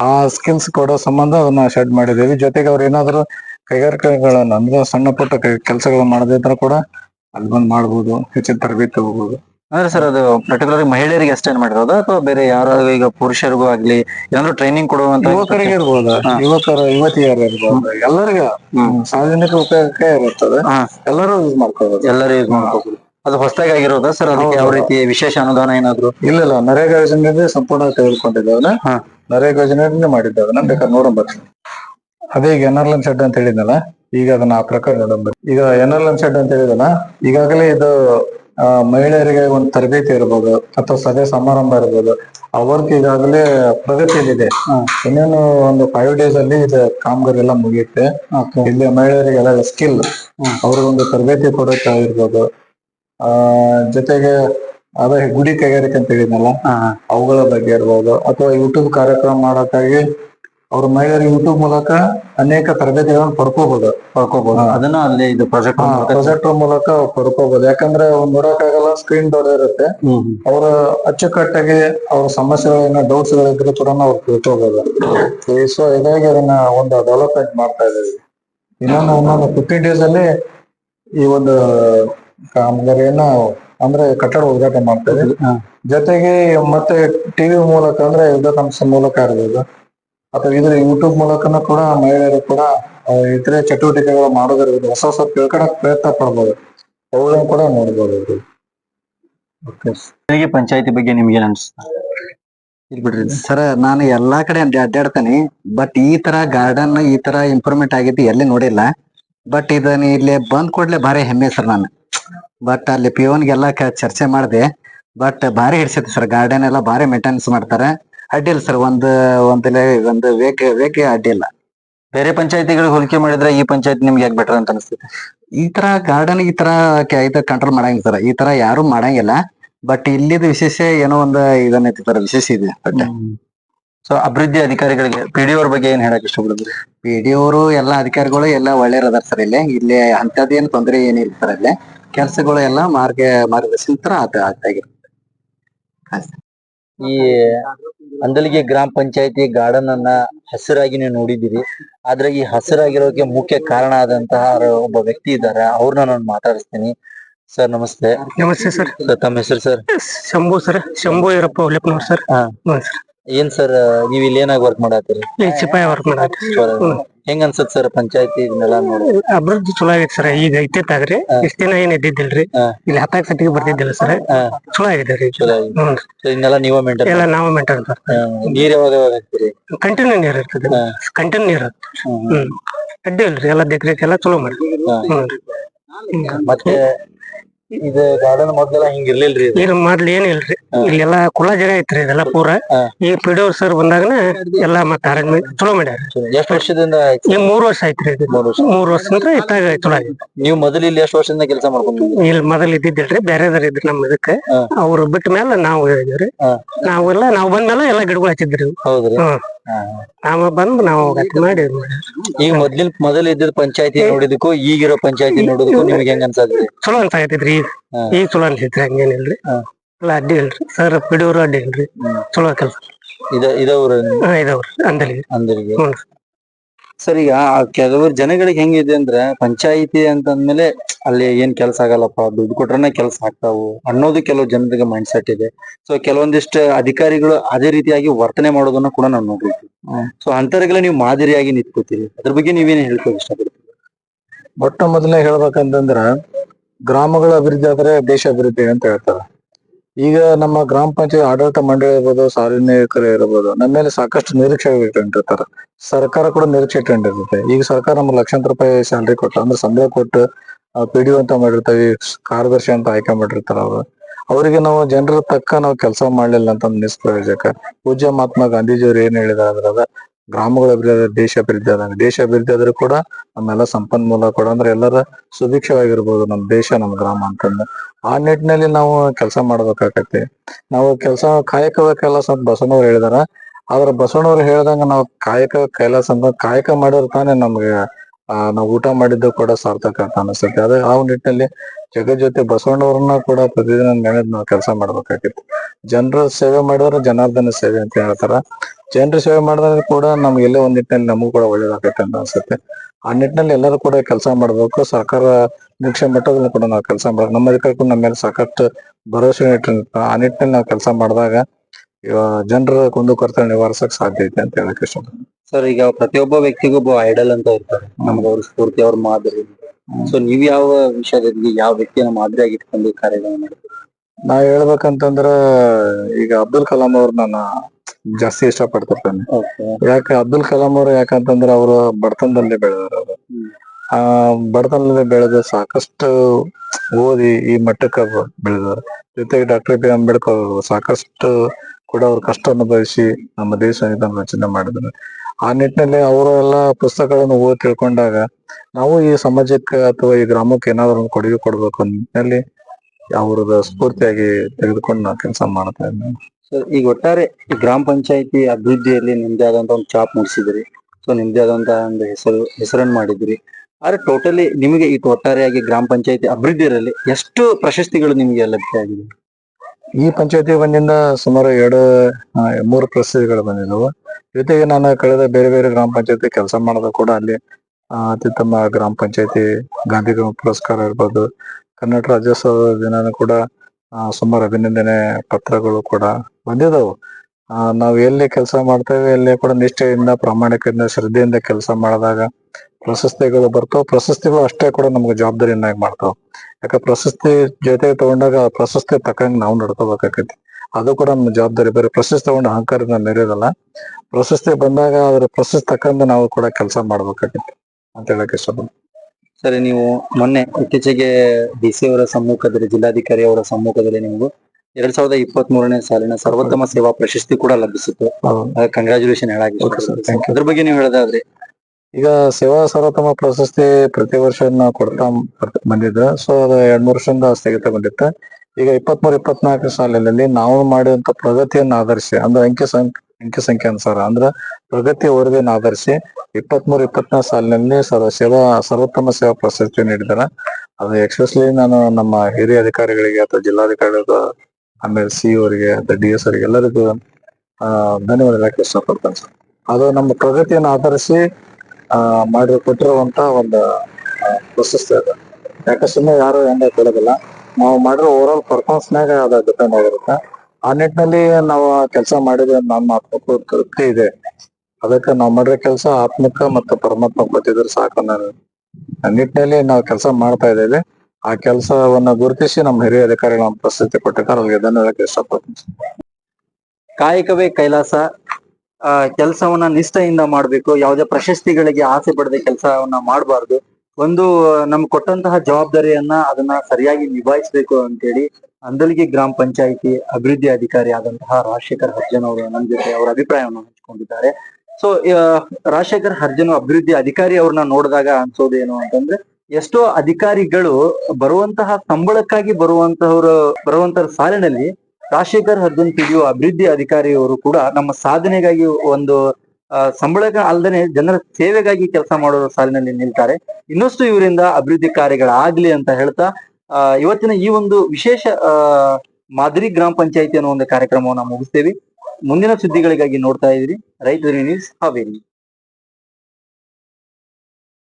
ಆ ಸ್ಕಿಲ್ಸ್ ಕೊಡೋ ಸಂಬಂಧ ಅದನ್ನ ಶೆಡ್ ಮಾಡಿದ್ದೇವೆ. ಜೊತೆಗೆ ಅವ್ರು ಏನಾದ್ರು ಕೈಗಾರಿಕೆಗಳನ್ನ, ಅಂದ್ರೆ ಸಣ್ಣ ಪುಟ್ಟ ಕೆಲಸಗಳನ್ನ ಮಾಡದಿದ್ರೆ ಕೂಡ ಅಲ್ಲಿ ಬಂದು ಮಾಡ್ಬೋದು. ಹೆಚ್ಚಿನ ತರಬೇತಿ ತಗೋಬಹುದು ಅಂದ್ರೆ ಸರ್ ಅದು ಪರ್ಟಿಕ್ಯುಲರ್ ಮಹಿಳೆಯರಿಗೆ ಅಷ್ಟೇನ್ ಮಾಡಿರೋದು? ಅಥವಾ ಬೇರೆ ಯಾರಾದ್ರೂ ಈಗ ಪುರುಷರಿಗೂ ಆಗ್ಲಿ ಏನಾದ್ರು ಟ್ರೈನಿಂಗ್ ಕೊಡುವಂತ ಯುವಕರಿಗೆ ಇರ್ಬೋದು. ಯುವಕರ ಯುವತಿಯರು ಇರ್ಬೋದು. ಎಲ್ಲರಿಗೂ ಸಾರ್ವಜನಿಕ ಉಪಯೋಗಕ್ಕೆ ಇರುತ್ತದೆ. ಎಲ್ಲರೂ ಯೂಸ್ ಮಾಡ್ಕೋಬಹುದು ಎಲ್ಲರೂ ಯೂಸ್ ಮಾಡ್ಕೋಬಹುದು ಅದು ಹೊಸದಾಗಿ ಆಗಿರೋದ ಸರ್? ಅದಕ್ಕೆ ಯಾವ ರೀತಿ ವಿಶೇಷ ಅನುದಾನ ಏನಾದ್ರು? ಇಲ್ಲ ಇಲ್ಲ. ನರೇಗಾ ಯೋಜನೆ ಸಂಪೂರ್ಣ ತೆಗೆದುಕೊಂಡಿದ್ದಾವೆ. ನರೇಗಾ ಯೋಜನೆ ಮಾಡಿದ್ದಾವೆ ನಮ್ ಬೇಕಾದ್ರೆ ನೋಡೋಣ ಬರ್ತೀನಿ ಅದೇ ಈಗ ಎನ್ ಆರ್ ಶೆಡ್ ಅಂತ ಹೇಳಿದ್ನಲ್ಲ ಈಗ ಅದನ್ನ ಆ ಪ್ರಕಾರ ನೋಡೋಣ ಬರ್ರಿ. ಈಗ ಎನ್ ಆರ್ ಶೆಡ್ ಅಂತ ಹೇಳಿದಲ್ಲ ಈಗಾಗಲೇ ಇದು ಮಹಿಳೆಯರಿಗೆ ಒಂದು ತರಬೇತಿ ಇರ್ಬೋದು ಅಥವಾ ಸಭೆ ಸಮಾರಂಭ ಇರ್ಬೋದು ಆ ವರ್ಕ್ ಈಗಾಗಲೇ ಪ್ರಗತಿಯಲ್ಲಿದೆ ಇನ್ನೇನು ಒಂದು ಫೈವ್ ಡೇಸ್ ಅಲ್ಲಿ ಇದು ಕಾಮಗಾರಿ ಎಲ್ಲ ಮುಗಿಯುತ್ತೆ. ಇಲ್ಲಿ ಇಲ್ಲಿ ಮಹಿಳೆಯರಿಗೆಲ್ಲ ಸ್ಕಿಲ್ ಅವ್ರಿಗೊಂದು ತರಬೇತಿ ಕೊಡೋಕೆ ಇರ್ಬೋದು. ಆ ಜೊತೆಗೆ ಅದೇ ಗುಡಿ ಕೈಗಾರಿಕೆ ಅಂತ ಹೇಳಿದ್ನಲ್ಲ ಅವುಗಳ ಬಗ್ಗೆ ಇರ್ಬೋದು ಅಥವಾ ಯೂಟ್ಯೂಬ್ ಕಾರ್ಯಕ್ರಮ ಮಾಡೋಕ್ಕಾಗಿ ಅವ್ರ ಮಹಿಳೆಯರು ಯೂಟ್ಯೂಬ್ ಮೂಲಕ ಅನೇಕ ತರಬೇತಿಗಳನ್ನು ಪಡ್ಕೋಬಹುದು ಪಡ್ಕೋಬಹುದು ಅದನ್ನ ಅಲ್ಲಿ ಇದು ಪ್ರಾಜೆಕ್ಟ್ ಪ್ರೊಜೆಕ್ಟರ್ ಮೂಲಕ ಪಡ್ಕೋಬಹುದು ಯಾಕಂದ್ರೆ ಅವ್ರು ನೋಡಕ್ಕಾಗಲ್ಲ ಸ್ಕ್ರೀನ್ ಡೋರ್ ಇರುತ್ತೆ. ಅವರ ಅಚ್ಚುಕಟ್ಟಾಗಿ ಅವ್ರ ಸಮಸ್ಯೆಗಳನ್ನ ಡೌಟ್ಸ್ ಗಳಿದ್ರೆ ಕೂಡ ಅವ್ರು ತಿಳ್ಕೋಬಹುದು ಸೊ ಹೀಗಾಗಿ ಅದನ್ನ ಒಂದು ಡೆವಲಪ್ಮೆಂಟ್ ಮಾಡ್ತಾ ಇದೀವಿ ಇನ್ನೊಂದು ಒಂದೊಂದು ಫಿಫ್ಟೀನ್ ಡೇಸ್ ಅಲ್ಲಿ ಈ ಒಂದು ಕಾಮಗಾರಿಯನ್ನ ಅಂದ್ರೆ ಕಟ್ಟಡ ಉದ್ಘಾಟನೆ ಮಾಡ್ತಾ ಇದ್ದೀವಿ. ಜೊತೆಗೆ ಮತ್ತೆ ಟಿವಿ ಮೂಲಕ ಅಂದ್ರೆ ವಿದ್ಯುತ್ ಮೂಲಕ ಇರ್ಬೋದು. ಅಥವಾ ಇದ್ರ ಯೂಟ್ಯೂಬ್ ಮೂಲಕನೂ ಕೂಡ ಮಹಿಳೆಯರು ಕೂಡ ಇತರೆ ಚಟುವಟಿಕೆಗಳು ಮಾಡೋದಿರ್ಬೋದು. ಹೊಸ ಹೊಸ ತಿಳ್ಕೊಳಕ್ ಪ್ರಯತ್ನ ಪಡ್ಬೋದು. ಅವುಗಳನ್ನು ಕೂಡ ನೋಡ್ಬೋದು ಹೇಗೆ ಪಂಚಾಯತಿ ಬಗ್ಗೆ ನಿಮ್ಗೆ ಅನ್ಸುತ್ತೆ? ಬಿಡ್ರಿ. ಸರ್ ನಾನು ಎಲ್ಲಾ ಕಡೆ ಅಡ್ಡ- ಅಡ್ಡಾಡ್ತೇನೆ. ಬಟ್ ಈ ತರ ಗಾರ್ಡನ್ ಈ ತರ ಇಂಪ್ರೂವ್ಮೆಂಟ್ ಆಗಿದ್ದು ಎಲ್ಲಿ ನೋಡಿಲ್ಲ. ಬಟ್ ಇದನ್ನ ಇಲ್ಲಿ ಬಂದ್ ಕೂಡ್ಲೆ ಭಾರಿ ಹೆಮ್ಮೆ ಸರ್ ನಾನು. ಬಟ್ ಅಲ್ಲಿ ಪಿಯೋನ್ಗೆಲ್ಲ ಚರ್ಚೆ ಮಾಡಿದೆ. ಬಟ್ ಭಾರಿ ಹಿಡ್ಸೈತಿ ಸರ್. ಗಾರ್ಡನ್ ಎಲ್ಲ ಭಾರಿ ಮೇಂಟೆನೆನ್ಸ್ ಮಾಡ್ತಾರೆ. ಅಡ್ಡಿಲ್ಲ ಸರ್ ಒಂದು ಒಂದು ಒಂದ್ ವೇಕ್, ವೇಕೆ ಅಡ್ಡಿಲ್ಲ. ಬೇರೆ ಪಂಚಾಯತಿಗಳಿಗೆ ಹೋಲಿಕೆ ಮಾಡಿದ್ರೆ ಈ ಪಂಚಾಯತ್ ನಿಮ್ಗೆ ಯಾಕೆ ಬೆಟರ್ ಅಂತ ಅನಿಸ್ತದೆ ಈ ತರ ಗಾರ್ಡನ್ ಈ ತರ ಕಂಟ್ರೋಲ್ ಮಾಡಂಗಿಲ್ಲ ಸರ್ ಈ ತರ ಯಾರು ಮಾಡಂಗಿಲ್ಲ. ಬಟ್ ಇಲ್ಲಿದ ವಿಶೇಷ ಏನೋ ಒಂದು ಇದನ್ನೈತಿ ತರ ವಿಶೇಷ ಇದೆ ಬಟ್ ಸೊ ಅಭಿವೃದ್ಧಿ ಅಧಿಕಾರಿಗಳಿಗೆ ಪಿ ಡಿ ಅವ್ರ ಬಗ್ಗೆ ಏನ್ ಹೇಳಕ್ ಇಷ್ಟಪಡಿದ್ರಿ ಪಿ ಡಿ ಅವರು ಎಲ್ಲಾ ಅಧಿಕಾರಿಗಳು ಎಲ್ಲ ಒಳ್ಳೆಯವ್ರದಾರ ಸರ್ ಇಲ್ಲಿ. ಇಲ್ಲಿ ಅಂತದೇನು ತೊಂದರೆ ಏನಿಲ್ಲ ಸರ್ ಇಲ್ಲಿ ಕೆಲಸಗಳು ಎಲ್ಲ ಮಾರ್ಗ ಮಾರ್ಗದರ್ಶನ ತರ ಆಗ್ತಾ ಈ ಅಂದಲಿಗೆ ಗ್ರಾಮ ಪಂಚಾಯತಿ ಗಾರ್ಡನ್ ಅನ್ನ ಹಸಿರಾಗಿ ನೀವು ನೋಡಿದಿರಿ ಆದ್ರೆ ಈ ಹಸಿರಾಗಿರೋಕೆ ಮುಖ್ಯ ಕಾರಣ ಆದಂತಹ ಒಬ್ಬ ವ್ಯಕ್ತಿ ಇದ್ದಾರೆ. ಅವ್ರನ್ನ ನಾನು ಮಾತಾಡಿಸ್ತೀನಿ. ಸರ್ ನಮಸ್ತೆ. ನಮಸ್ತೆ ಸರ್. ತಮ್ಮ ಹೆಸರು sir? Shambhu sir. Shambhu Eerappa sir. ಹಾ. ಹ್ಞೂ ಸರ್. ಏನ್ ಸರ್ ನೀವ್ ಇಲ್ಲಿ ಏನಾಗಿ ವರ್ಕ್ ಮಾಡತ್ತೀರಿ? ಸಿಪಾಯಿ ವರ್ಕ್ ಮಾಡತ್ತಿ ಹೆಂಗ್ ಅನ್ಸತ್ ಸರ್ ಪಂಚಾಯತಿ ಇದನ್ನೆಲ್ಲ ನೋಡಿ? ಅಭಿವೃದ್ಧಿ ಚಲೋ ಆಗೈತೆ ಸರ್ ಈಗ ಇತ್ತಿತ್ತಾಗ್ರಿ ಇಷ್ಟ ದಿನ ಏನ್ ಇದ್ದಿದ್ದಿಲ್ರಿ. ಇಲ್ಲಿ ಹತ್ತಾಕ್ ಸತಿಗೆ ಬರ್ತಿದ್ದಿಲ್ಲ ಸರ್. ಚಲೋ ಆಗಿದೆ ರೀ. ಚಲೋ ಆಗಿದೆ. ಹ್ಞೂ So ಇದನ್ನೆಲ್ಲ ನೀವೇ ಮೇಂಟೈನ್ ಎಲ್ಲ ನಾವು ಮೇಂಟೈನ್ ಮಾಡ್ತೀವಿ. ನೀರ್ ಯಾವಾಗ ಯಾವಾಗ ಹಾಕ್ತೀರಿ? ಕಂಟಿನ್ಯೂ ನೀರ್ ಇರ್ತದೆ. ಹಾ. ಕಂಟಿನ್ಯೂ ನೀರ್ ಇರುತ್ತೆ ಹ್ಮ್ ಅಡ್ಡಿ ಇಲ್ರಿ ಎಲ್ಲ ದೇಖ್ರೇಖ್ ಎಲ್ಲ ಚಲೋ ಮಾಡಿ. ಹಾ. ಹ್ಞೂ ಮತ್ತೆ ಇದು ಗಾರ್ಡನ್ ಮೊದ್ಲೆಲ್ಲ ಹಿಂಗ್ ಇರ್ಲಿಲ್ರಿ ಇದು. ಮೊದ್ಲು ಏನಿಲ್ರಿ ಇಲ್ಲೆಲ್ಲ ಕುಲ ಜಾಗ ಐತ್ರಿ ಇದೆಲ್ಲ ಪೂರ. ಈ ಪಿಡೋರ್ ಸರ್ ಬಂದಾಗನ ಎಲ್ಲಾ ಮತ್ತ ಅರೇಂಜ್ಮೆಂಟ್ ಚಲೋ ಮಾಡ್ಯಾರ ಎಷ್ಟು ವರ್ಷದಿಂದ? ಈಗ ಮೂರ್ ವರ್ಷ ಐತ್ರಿ ಮೂರ್ ವರ್ಷ. ಅಂದ್ರೆ ಇತ್ತಾಗ ಚಲೋ ಆಗಿದೆ ನೀವು ಮೊದಲು ಇಲ್ಲಿ ಎಷ್ಟು ವರ್ಷದಿಂದ ಕೆಲಸ ಮಾಡ್ಕೊಂಡು ಇಲ್ಲಿ ಮೊದಲು ಇದ್ದಿದ್ದಿಲ್ರಿ ಬೇರೆದಾರ ಇದ್ರಿ ನಮ್ ಇದಕ್ಕ. ಅವ್ರು ಬಿಟ್ಟ ಮೇಲೆ ನಾವು ಹೇಳಿದ್ರಿ. ನಾವೆಲ್ಲ ನಾವು ಬಂದ್ಮೇಲೆ ಎಲ್ಲಾ ಗಿಡಗಳು ಹಚ್ಚಿದ್ರಿ ಹೌದ್ರಿ ನಾವ ಬಂದ್ ನಾವು ಗಟ್ಟಿ ಮಾಡಿ ಇದ್. ಈಗ ಮೊದ್ಲಿನ ಮೊದಲ ಇದ್ದಿದ್ ಪಂಚಾಯತಿ ನೋಡಿದಕ್ಕೂ ಈಗಿರೋ ಪಂಚಾಯತಿ ನೋಡಿದಕ್ಕೂ ನಿಮ್ಗೆ ಹೆಂಗ್ ಅನ್ಸದ್ರಿ ಚಲೋ ಅನ್ಸಾಕತೈತ್ರಿ ಈಗ. ಈಗ ಚಲೋ ಅನ್ಸೈತ್ರಿ ಹಂಗೇನಿಲ್ರಿ. ಎಲ್ಲ ಅಡ್ಡಿ ಇಲ್ರಿ. ಸರ್ ಬಿಡೋರು ಅಡ್ಡಿ ಇಲ್ರಿ. ಚಲೋ ಕೆಲಸ. ಇದ ಇದವ್ರ? ಇದಾವ್ರಿ. ಅಂದಲಿ ಅಂದ್ರಿಗೆ ಹ್ಞೂ ಸರ್ ಆ ಕೆಲವರು ಜನಗಳಿಗೆ ಹೆಂಗಿದೆ ಅಂದ್ರೆ ಪಂಚಾಯಿತಿ ಅಂತಂದ್ಮೇಲೆ ಅಲ್ಲಿ ಏನ್ ಕೆಲಸ ಆಗಲ್ಲಪ್ಪ? ದುಡ್ಡು ಕೊಟ್ರನೆ ಕೆಲಸ ಆಗ್ತಾವು ಅನ್ನೋದು ಕೆಲವು ಜನರಿಗೆ ಮೈಂಡ್ ಸೆಟ್ ಇದೆ. ಸೊ ಕೆಲವೊಂದಿಷ್ಟು ಅಧಿಕಾರಿಗಳು ಅದೇ ರೀತಿಯಾಗಿ ವರ್ತನೆ ಮಾಡೋದನ್ನ ಕೂಡ ನಾವು ನೋಡಿದ್ವಿ ಸೊ ಅಂತವ್ರಿಗೆಲ್ಲ ನೀವು ಮಾದರಿಯಾಗಿ ನಿಂತ್ಕೋತೀರಿ. ಅದ್ರ ಬಗ್ಗೆ ನೀವೇನು ಹೇಳ್ಕೋಕ್ ಇಷ್ಟಪಡ್ತೀರಿ? ಮೊಟ್ಟ ಮೊದಲನೇ ಹೇಳ್ಬೇಕಂತಂದ್ರ ಗ್ರಾಮಗಳ ಅಭಿವೃದ್ಧಿ ಆದ್ರೆ ದೇಶ ಅಭಿವೃದ್ಧಿ ಅಂತ ಹೇಳ್ತಾರೆ. ಈಗ ನಮ್ಮ ಗ್ರಾಮ ಪಂಚಾಯತ್ ಆಡಳಿತ ಮಂಡಳಿ ಇರ್ಬೋದು ಸಾರ್ವಜನಿಕರೇ ಇರ್ಬೋದು ನಮ್ಮ ಮೇಲೆ ಸಾಕಷ್ಟು ನಿರೀಕ್ಷೆ ಇಟ್ಟಿರ್ತಾರೆ ಸರ್ಕಾರ ಕೂಡ ನಿರೀಕ್ಷೆ ಇಟ್ಟಿರ್ತೈತೆ ಈಗ ಸರ್ಕಾರ ನಮ್ಗೆ ಲಕ್ಷಾಂತರ ರೂಪಾಯಿ ಸ್ಯಾಲ್ರಿ ಕೊಟ್ಟು ಅಂದ್ರೆ ಸಂಬಳ ಕೊಟ್ಟು ಪಿ ಡಿ ಅಂತ ಮಾಡಿರ್ತಾವೆ ಕಾರ್ಯದರ್ಶಿ ಅಂತ ಆಯ್ಕೆ ಮಾಡಿರ್ತಾರ ಅವ್ರು. ಅವರಿಗೆ ನಾವು ಜನರ ತಕ್ಕ ನಾವು ಕೆಲಸ ಮಾಡ್ಲಿಲ್ಲ ಅಂತ ನಿಷ್ಪ್ರಯೋಜಕ ಪೂಜ್ಯ ಮಹಾತ್ಮ ಗಾಂಧೀಜಿಯವ್ರು ಏನ್ ಹೇಳಿದಾರೆ ಅದ್ರಾಗ, ಗ್ರಾಮಗಳ ಅಭಿವೃದ್ಧಿ ದೇಶ ಅಭಿವೃದ್ಧಿ ಆದಂಗೆ, ದೇಶ ಅಭಿವೃದ್ಧಿ ಆದ್ರೂ ಕೂಡ ನಮ್ಮೆಲ್ಲ ಸಂಪನ್ಮೂಲ ಕೂಡ, ಅಂದ್ರೆ ಎಲ್ಲರ ಸುಭಿಕ್ಷವಾಗಿರ್ಬೋದು ನಮ್ ದೇಶ ನಮ್ ಗ್ರಾಮ ಅಂತಂದು. ಆ ನಿಟ್ಟಿನಲ್ಲಿ ನಾವು ಕೆಲಸ ಮಾಡ್ಬೇಕಾಗತ್ತೆ. ನಾವು ಕೆಲಸ ಕಾಯಕವ ಕೆಲಸ ಬಸವನವ್ರು ಹೇಳಿದಾರ. ಆದ್ರ ಬಸವಣ್ಣವ್ರು ಹೇಳ್ದಂಗ ನಾವು ಕಾಯಕ ಕೈಲಾಸ ಅಂತ ಕಾಯಕ ಮಾಡಿದ್ರೆ ತಾನೇ ನಮ್ಗೆ, ಆ, ನಾವು ಊಟ ಮಾಡಿದ್ದು ಕೂಡ ಸಾರ್ಥಕ ಅಂತ ಅನಿಸುತ್ತೆ. ಅದೇ ಆ ನಿಟ್ಟಿನಲ್ಲಿ ಜಗಜ್ಯೋತಿ ಬಸವಣ್ಣವ್ರನ್ನ ಕೂಡ ಪ್ರತಿದಿನ ನೆನೆದ್ ನಾವು ಕೆಲಸ ಮಾಡ್ಬೇಕಾಗಿತ್ತು. ಜನರ ಸೇವೆ ಮಾಡಿದ್ರೆ ಜನಾರ್ದನ ಸೇವೆ ಅಂತ ಹೇಳ್ತಾರ. ಜನರ ಸೇವೆ ಮಾಡಿದ್ರೆ ಕೂಡ ನಮ್ಗೆ ಎಲ್ಲೇ ಒಂದ್ ನಿಟ್ಟಿನಲ್ಲಿ ನಮಗೂ ಕೂಡ ಒಳ್ಳೇದಾಗತ್ತೆ ಅಂತ ಅನ್ಸುತ್ತೆ. ಆ ನಿಟ್ಟಿನಲ್ಲಿ ಎಲ್ಲರೂ ಕೂಡ ಕೆಲಸ ಮಾಡ್ಬೇಕು. ಸರ್ಕಾರ ನಿರೀಕ್ಷೆ ಮಟ್ಟದಲ್ಲಿ ಕೂಡ ನಾವು ಕೆಲಸ ಮಾಡ್ಬೇಕು. ನಮ್ಮ ಅಧಿಕಾರಿಗಳು ನಮ್ಮ ಮೇಲೆ ಸಾಕಷ್ಟು ಭರವಸೆ ಇಟ್ಟಿರ್ತಾರೆ ಆ ನಿಟ್ಟಿನಲ್ಲಿ ನಾವು ಕೆಲಸ ಮಾಡಿದಾಗ ಜನರ ಕುಂದುಕೊರತೆ ನಿವಾರಿಸಕ್ ಸಾಧ್ಯ ಐತೆ ಅಂತ ಹೇಳಕ್ ಇಷ್ಟ ಸರ್ ಈಗ ಪ್ರತಿಯೊಬ್ಬ ವ್ಯಕ್ತಿಗೂ ಒಬ್ಬ ಐಡಲ್ ಅಂತ ಇರ್ತಾರೆ. ನಮ್ಗೆ ಅವ್ರ ಸ್ಫೂರ್ತಿ ಅವ್ರ ಮಾದರಿ. ಸೊ ನೀವ್ ಯಾವ ವಿಷಯದಲ್ಲಿ ಯಾವ ವ್ಯಕ್ತಿಯನ್ನ ಮಾದರಿಯಾಗಿ ಇಟ್ಕೊಂಡು ಕಾರ್ಯಗಳನ್ನ ಮಾಡ್ತೀರಿ? ನಾ ಹೇಳ್ಬೇಕಂತಂದ್ರ ಈಗ ಅಬ್ದುಲ್ ಕಲಾಂ ಅವ್ರ ನಾನು ಜಾಸ್ತಿ ಇಷ್ಟ ಪಡ್ತಿರ್ತೇನೆ ಯಾಕೆ ಅಬ್ದುಲ್ ಕಲಾಂ ಅವ್ರು ಯಾಕಂತಂದ್ರ ಅವರು ಬಡತನದಲ್ಲಿ ಬೆಳೆದಾರ ಅವರು. ಆ ಬಡತನದಲ್ಲಿ ಬೆಳೆದ ಸಾಕಷ್ಟು ಓದಿ ಈ ಮಟ್ಟಕ್ಕ ಬೆಳೆದಾರ ಜೊತೆಗೆ ಡಾಕ್ಟರ್ ಬಿ ಅಂಬೇಡ್ಕರ್ ಅವರು ಸಾಕಷ್ಟು ಕೂಡ ಅವ್ರ ಕಷ್ಟ ಅನುಭವಿಸಿ ನಮ್ಮ ದೇಶ ಇದನ್ನು ರಚನೆ ಮಾಡಿದ್ರು. ಆ ನಿಟ್ಟಿನಲ್ಲಿ ಅವರು ಎಲ್ಲ ಪುಸ್ತಕಗಳನ್ನು ಓದಿ ತಿಳ್ಕೊಂಡಾಗ ನಾವು ಈ ಸಮಾಜಕ್ಕೆ ಅಥವಾ ಈ ಗ್ರಾಮಕ್ಕೆ ಏನಾದ್ರು ಒಂದು ಕೊಡುಗೆ ಕೊಡ್ಬೇಕು ನಿಟ್ಟಿನಲ್ಲಿ ಅವ್ರದ ಸ್ಫೂರ್ತಿಯಾಗಿ ತೆಗೆದುಕೊಂಡು ನಾವು ಕೆಲಸ ಮಾಡ್ತಾ ಇದ್ದೇನೆ ಸರ್ ಈಗ ಒಟ್ಟಾರೆ ಗ್ರಾಮ ಪಂಚಾಯತಿ ಅಭಿವೃದ್ಧಿಯಲ್ಲಿ ನಿಮ್ದೇ ಆದಂತ ಒಂದು ಚಾಪ್ ಮೂಡಿಸಿದ್ರಿ ಸೊ ನಿಮ್ದೇ ಆದಂತ ಒಂದು ಹೆಸರು, ಹೆಸರನ್ನು ಮಾಡಿದ್ರಿ. ಆದ್ರೆ ಟೋಟಲಿ ನಿಮಗೆ ಈ ಒಟ್ಟಾರೆಯಾಗಿ ಗ್ರಾಮ ಪಂಚಾಯತಿ ಅಭಿವೃದ್ಧಿಯಲ್ಲಿ ಎಷ್ಟು ಪ್ರಶಸ್ತಿಗಳು ನಿಮಗೆ ಲಭ್ಯ ಆಗಿದೆ ಈ ಪಂಚಾಯತಿ ಬಂದಿಂದ ಸುಮಾರು ಎರಡು ಮೂರು ಪ್ರಶಸ್ತಿಗಳು ಬಂದಿದ್ದವು. ಜೊತೆಗೆ ನಾನು ಕಳೆದ ಬೇರೆ ಬೇರೆ ಗ್ರಾಮ ಪಂಚಾಯತಿ ಕೆಲಸ ಮಾಡೋದು ಕೂಡ ಅಲ್ಲಿ ಅತ್ಯುತ್ತಮ ಗ್ರಾಮ ಪಂಚಾಯತಿ ಗಾಂಧಿ ಪುರಸ್ಕಾರ ಇರ್ಬೋದು. ಕರ್ನಾಟಕ ರಾಜ್ಯೋತ್ಸವ ದಿನಾನು ಕೂಡ ಸುಮಾರು ಅಭಿನಂದನೆ ಪತ್ರಗಳು ಕೂಡ ಬಂದಿದ್ದವು. ನಾವು ಎಲ್ಲಿ ಕೆಲಸ ಮಾಡ್ತೇವೆ ಅಲ್ಲಿ ಕೂಡ ನಿಷ್ಠೆಯಿಂದ, ಪ್ರಾಮಾಣಿಕದಿಂದ, ಶ್ರದ್ಧೆಯಿಂದ ಕೆಲಸ ಮಾಡಿದಾಗ ಪ್ರಶಸ್ತಿಗಳು ಬರ್ತಾವ. ಪ್ರಶಸ್ತಿಗಳು ಅಷ್ಟೇ ಕೂಡ ನಮ್ಗೆ ಜವಾಬ್ದಾರಿಯನ್ನಾಗಿ ಮಾಡ್ತಾವ. ಯಾಕೆ ಪ್ರಶಸ್ತಿ ಜೊತೆಗೆ ತಗೊಂಡಾಗ ಪ್ರಶಸ್ತಿ ತಕ್ಕಂಗ್ ನಾವು ನಡ್ಕೋಬೇಕಾಕೈತಿ. ಅದು ಕೂಡ ನಮ್ಮ ಜವಾಬ್ದಾರಿ. ಬೇರೆ ಪ್ರಶಸ್ತಿ ತಗೊಂಡು ಅಹಂಕಾರದ ಮೆರೆಯೋದಲ್ಲ. ಪ್ರಶಸ್ತಿ ಬಂದಾಗ ಅದ್ರ ಪ್ರಶಸ್ತಿ ತಕ್ಕಂತ ನಾವು ಕೂಡ ಕೆಲಸ ಮಾಡ್ಬೇಕಾಗೈತಿ ಅಂತ ಹೇಳಕ್ ಇಷ್ಟಪಡ್ತೀನಿ. ಸರಿ ನೀವು ಮೊನ್ನೆ ಇತ್ತೀಚೆಗೆ ಡಿ ಸಿ ಅವರ ಸಮ್ಮುಖದಲ್ಲಿ ಜಿಲ್ಲಾಧಿಕಾರಿ ಅವರ ಸಮ್ಮುಖದಲ್ಲಿ ನಿಮಗೂ ಎರಡ್ ಸಾವಿರದ ಇಪ್ಪತ್ತ್ ಮೂರನೇ ಸಾಲಿನ ಸರ್ವೋತ್ತಮ ಸೇವಾ ಪ್ರಶಸ್ತಿ ಕೂಡ ಲಭಿಸಿತ್ತು. ಕಂಗ್ರಾಚುಲೇಷನ್ ಹೇಳಾಗಿ ಅದ್ರ ಬಗ್ಗೆ ನೀವು ಹೇಳೋದಾದ್ರೆ ಈಗ ಸೇವಾ ಸರ್ವೋತ್ತಮ ಪ್ರಶಸ್ತಿ ಪ್ರತಿ ವರ್ಷ ನಾವು ಕೊಡ್ತಾ ಬಂದಿದ್ದ ಸೊ ಅದು ಎರಡ್ ವರ್ಷದಿಂದ ಸ್ಥಗಿತ ಬಂದಿತ್ತು. ಈಗ ಇಪ್ಪತ್ಮೂರು, ಇಪ್ಪತ್ನಾಲ್ಕು ಸಾಲಿನಲ್ಲಿ ನಾವು ಮಾಡಿದಂತ ಪ್ರಗತಿಯನ್ನು ಆಧರಿಸಿ, ಅಂದ್ರೆ ಅಂಕಿ ಸಂಖ್ಯೆ ಅಂಕಿ ಸಂಖ್ಯೆ ಅನುಸಾರ, ಅಂದ್ರ ಪ್ರಗತಿ ವರದಿಯನ್ನು ಆಧರಿಸಿ ಇಪ್ಪತ್ಮೂರು, ಇಪ್ಪತ್ನಾಲ್ಕು ಸಾಲಿನಲ್ಲಿ ಸರ್ವ ಸೇವಾ, ಸರ್ವೋತ್ತಮ ಸೇವಾ ಪ್ರಶಸ್ತಿ ನೀಡಿದಾರೆ ಅದು ಎಕ್ಸ್ಪೆಷಲಿ ನಾನು ನಮ್ಮ ಹಿರಿಯ ಅಧಿಕಾರಿಗಳಿಗೆ ಅಥವಾ ಜಿಲ್ಲಾಧಿಕಾರಿಗಳು ಆಮೇಲೆ ಸಿ ಅವರಿಗೆ ಅಥವಾ ಡಿ ಎಸ್ ಅವರಿಗೆ ಎಲ್ಲರಿಗೂ ಧನ್ಯವಾದ ಇಷ್ಟಪಡ್ತೇನೆ ಸರ್. ಅದು ನಮ್ಮ ಪ್ರಗತಿಯನ್ನು ಆಧರಿಸಿ ಮಾಡಿ ಕೊಟ್ಟಿರುವಂತ ಒಂದು ಪ್ರಶಸ್ತಿ ಅದ. ಯಾಕೆ ಸುಮ್ಮನೆ ಯಾರು ಹೆಂಗ ಕೇಳೋದಿಲ್ಲ. ನಾವು ಮಾಡಿರೋ ಓವರ್ ಆಲ್ ಪರ್ಫಾರ್ಮೆನ್ಸ್ ಮ್ಯಾಗ ಅದ ಡಿಪೆಂಡ್ ಆಗಿರುತ್ತೆ. ಆ ನಿಟ್ಟಿನಲ್ಲಿ ನಾವು ಕೆಲಸ ಮಾಡಿದ್ರೆ ನಮ್ಮ ಆತ್ಮಕ್ಕೂ ತೃಪ್ತಿ ಇದೆ. ಅದಕ್ಕೆ ನಾವು ಮಾಡಿರೋ ಕೆಲಸ ಆತ್ಮಕ್ಕ ಮತ್ತು ಪರಮಾತ್ಮ ಕೊಟ್ಟಿದ್ರೆ ಸಾಕು ನಾನು. ಆ ನಿಟ್ಟಿನಲ್ಲಿ ನಾವು ಕೆಲಸ ಮಾಡ್ತಾ ಇದ್ದೇವೆ. ಆ ಕೆಲಸವನ್ನ ಗುರುತಿಸಿ ನಮ್ಮ ಹಿರಿಯ ಅಧಿಕಾರಿಗಳು ಪ್ರಶಸ್ತಿ ಕೊಟ್ಟಿದ್ದಾರೆ. ಅವ್ರಿಗೆ ಧನ್ಯವಾದ ಇಷ್ಟಪಡ್ತೀನಿ. ಕಾಯಕವೇ ಕೈಲಾಸ. ಆ, ಕೆಲಸವನ್ನ ನಿಷ್ಠೆಯಿಂದ ಮಾಡ್ಬೇಕು, ಯಾವುದೇ ಪ್ರಶಸ್ತಿಗಳಿಗೆ ಆಸೆ ಪಡದೆ ಕೆಲಸವನ್ನ ಮಾಡಬಾರ್ದು. ಒಂದು, ನಮ್ ಕೊಟ್ಟಂತಹ ಜವಾಬ್ದಾರಿಯನ್ನ ಅದನ್ನ ಸರಿಯಾಗಿ ನಿಭಾಯಿಸ್ಬೇಕು ಅಂತೇಳಿ ಅಂದಲಿಗೆ ಗ್ರಾಮ ಪಂಚಾಯಿತಿ ಅಭಿವೃದ್ಧಿ ಅಧಿಕಾರಿ ಆದಂತಹ ರಾಜಶೇಖರ್ ಹರ್ಜನ್ ಅವರು ನಮ್ಮ ಜೊತೆ ಅವರ ಅಭಿಪ್ರಾಯವನ್ನು ಹಂಚಿಕೊಂಡಿದ್ದಾರೆ. ಸೊ ರಾಜಶೇಖರ್ ಹರ್ಜನ್ ಅಭಿವೃದ್ಧಿ ಅಧಿಕಾರಿ ಅವ್ರನ್ನ ನೋಡಿದಾಗ ಅನ್ಸೋದೇನು ಅಂತಂದ್ರೆ, ಎಷ್ಟೋ ಅಧಿಕಾರಿಗಳು ಬರುವಂತಹ ಸಂಬಳಕ್ಕಾಗಿ ಬರುವಂತಹವ್ರು ಬರುವಂತಹ ಸಾಲಿನಲ್ಲಿ ರಾಜಶೇಖರ್ ಹರ್ಜನ್ ಪಿಡಿಒ ಅಭಿವೃದ್ಧಿ ಅಧಿಕಾರಿಯವರು ಕೂಡ ನಮ್ಮ ಸಾಧನೆಗಾಗಿ ಒಂದು ಸಂಬಳಕ ಸಂಬಳ ಅಲ್ಲದೆ ಜನರ ಸೇವೆಗಾಗಿ ಕೆಲಸ ಮಾಡುವ ಸಾಲಿನಲ್ಲಿ ನಿಲ್ತಾರೆ. ಇನ್ನಷ್ಟು ಇವರಿಂದ ಅಭಿವೃದ್ಧಿ ಕಾರ್ಯಗಳಾಗ್ಲಿ ಅಂತ ಹೇಳ್ತಾ ಇವತ್ತಿನ ಈ ಒಂದು ವಿಶೇಷ ಮಾದರಿ ಗ್ರಾಮ ಪಂಚಾಯತಿ ಅನ್ನೋ ಒಂದು ಕಾರ್ಯಕ್ರಮವನ್ನು ಮುಗಿಸ್ತೇವೆ. ಮುಂದಿನ ಸುದ್ದಿಗಳಿಗಾಗಿ ನೋಡ್ತಾ ಇದ್ದೀರಿ ರೈತ ನ್ಯೂಸ್ ಹಾವೇರಿ.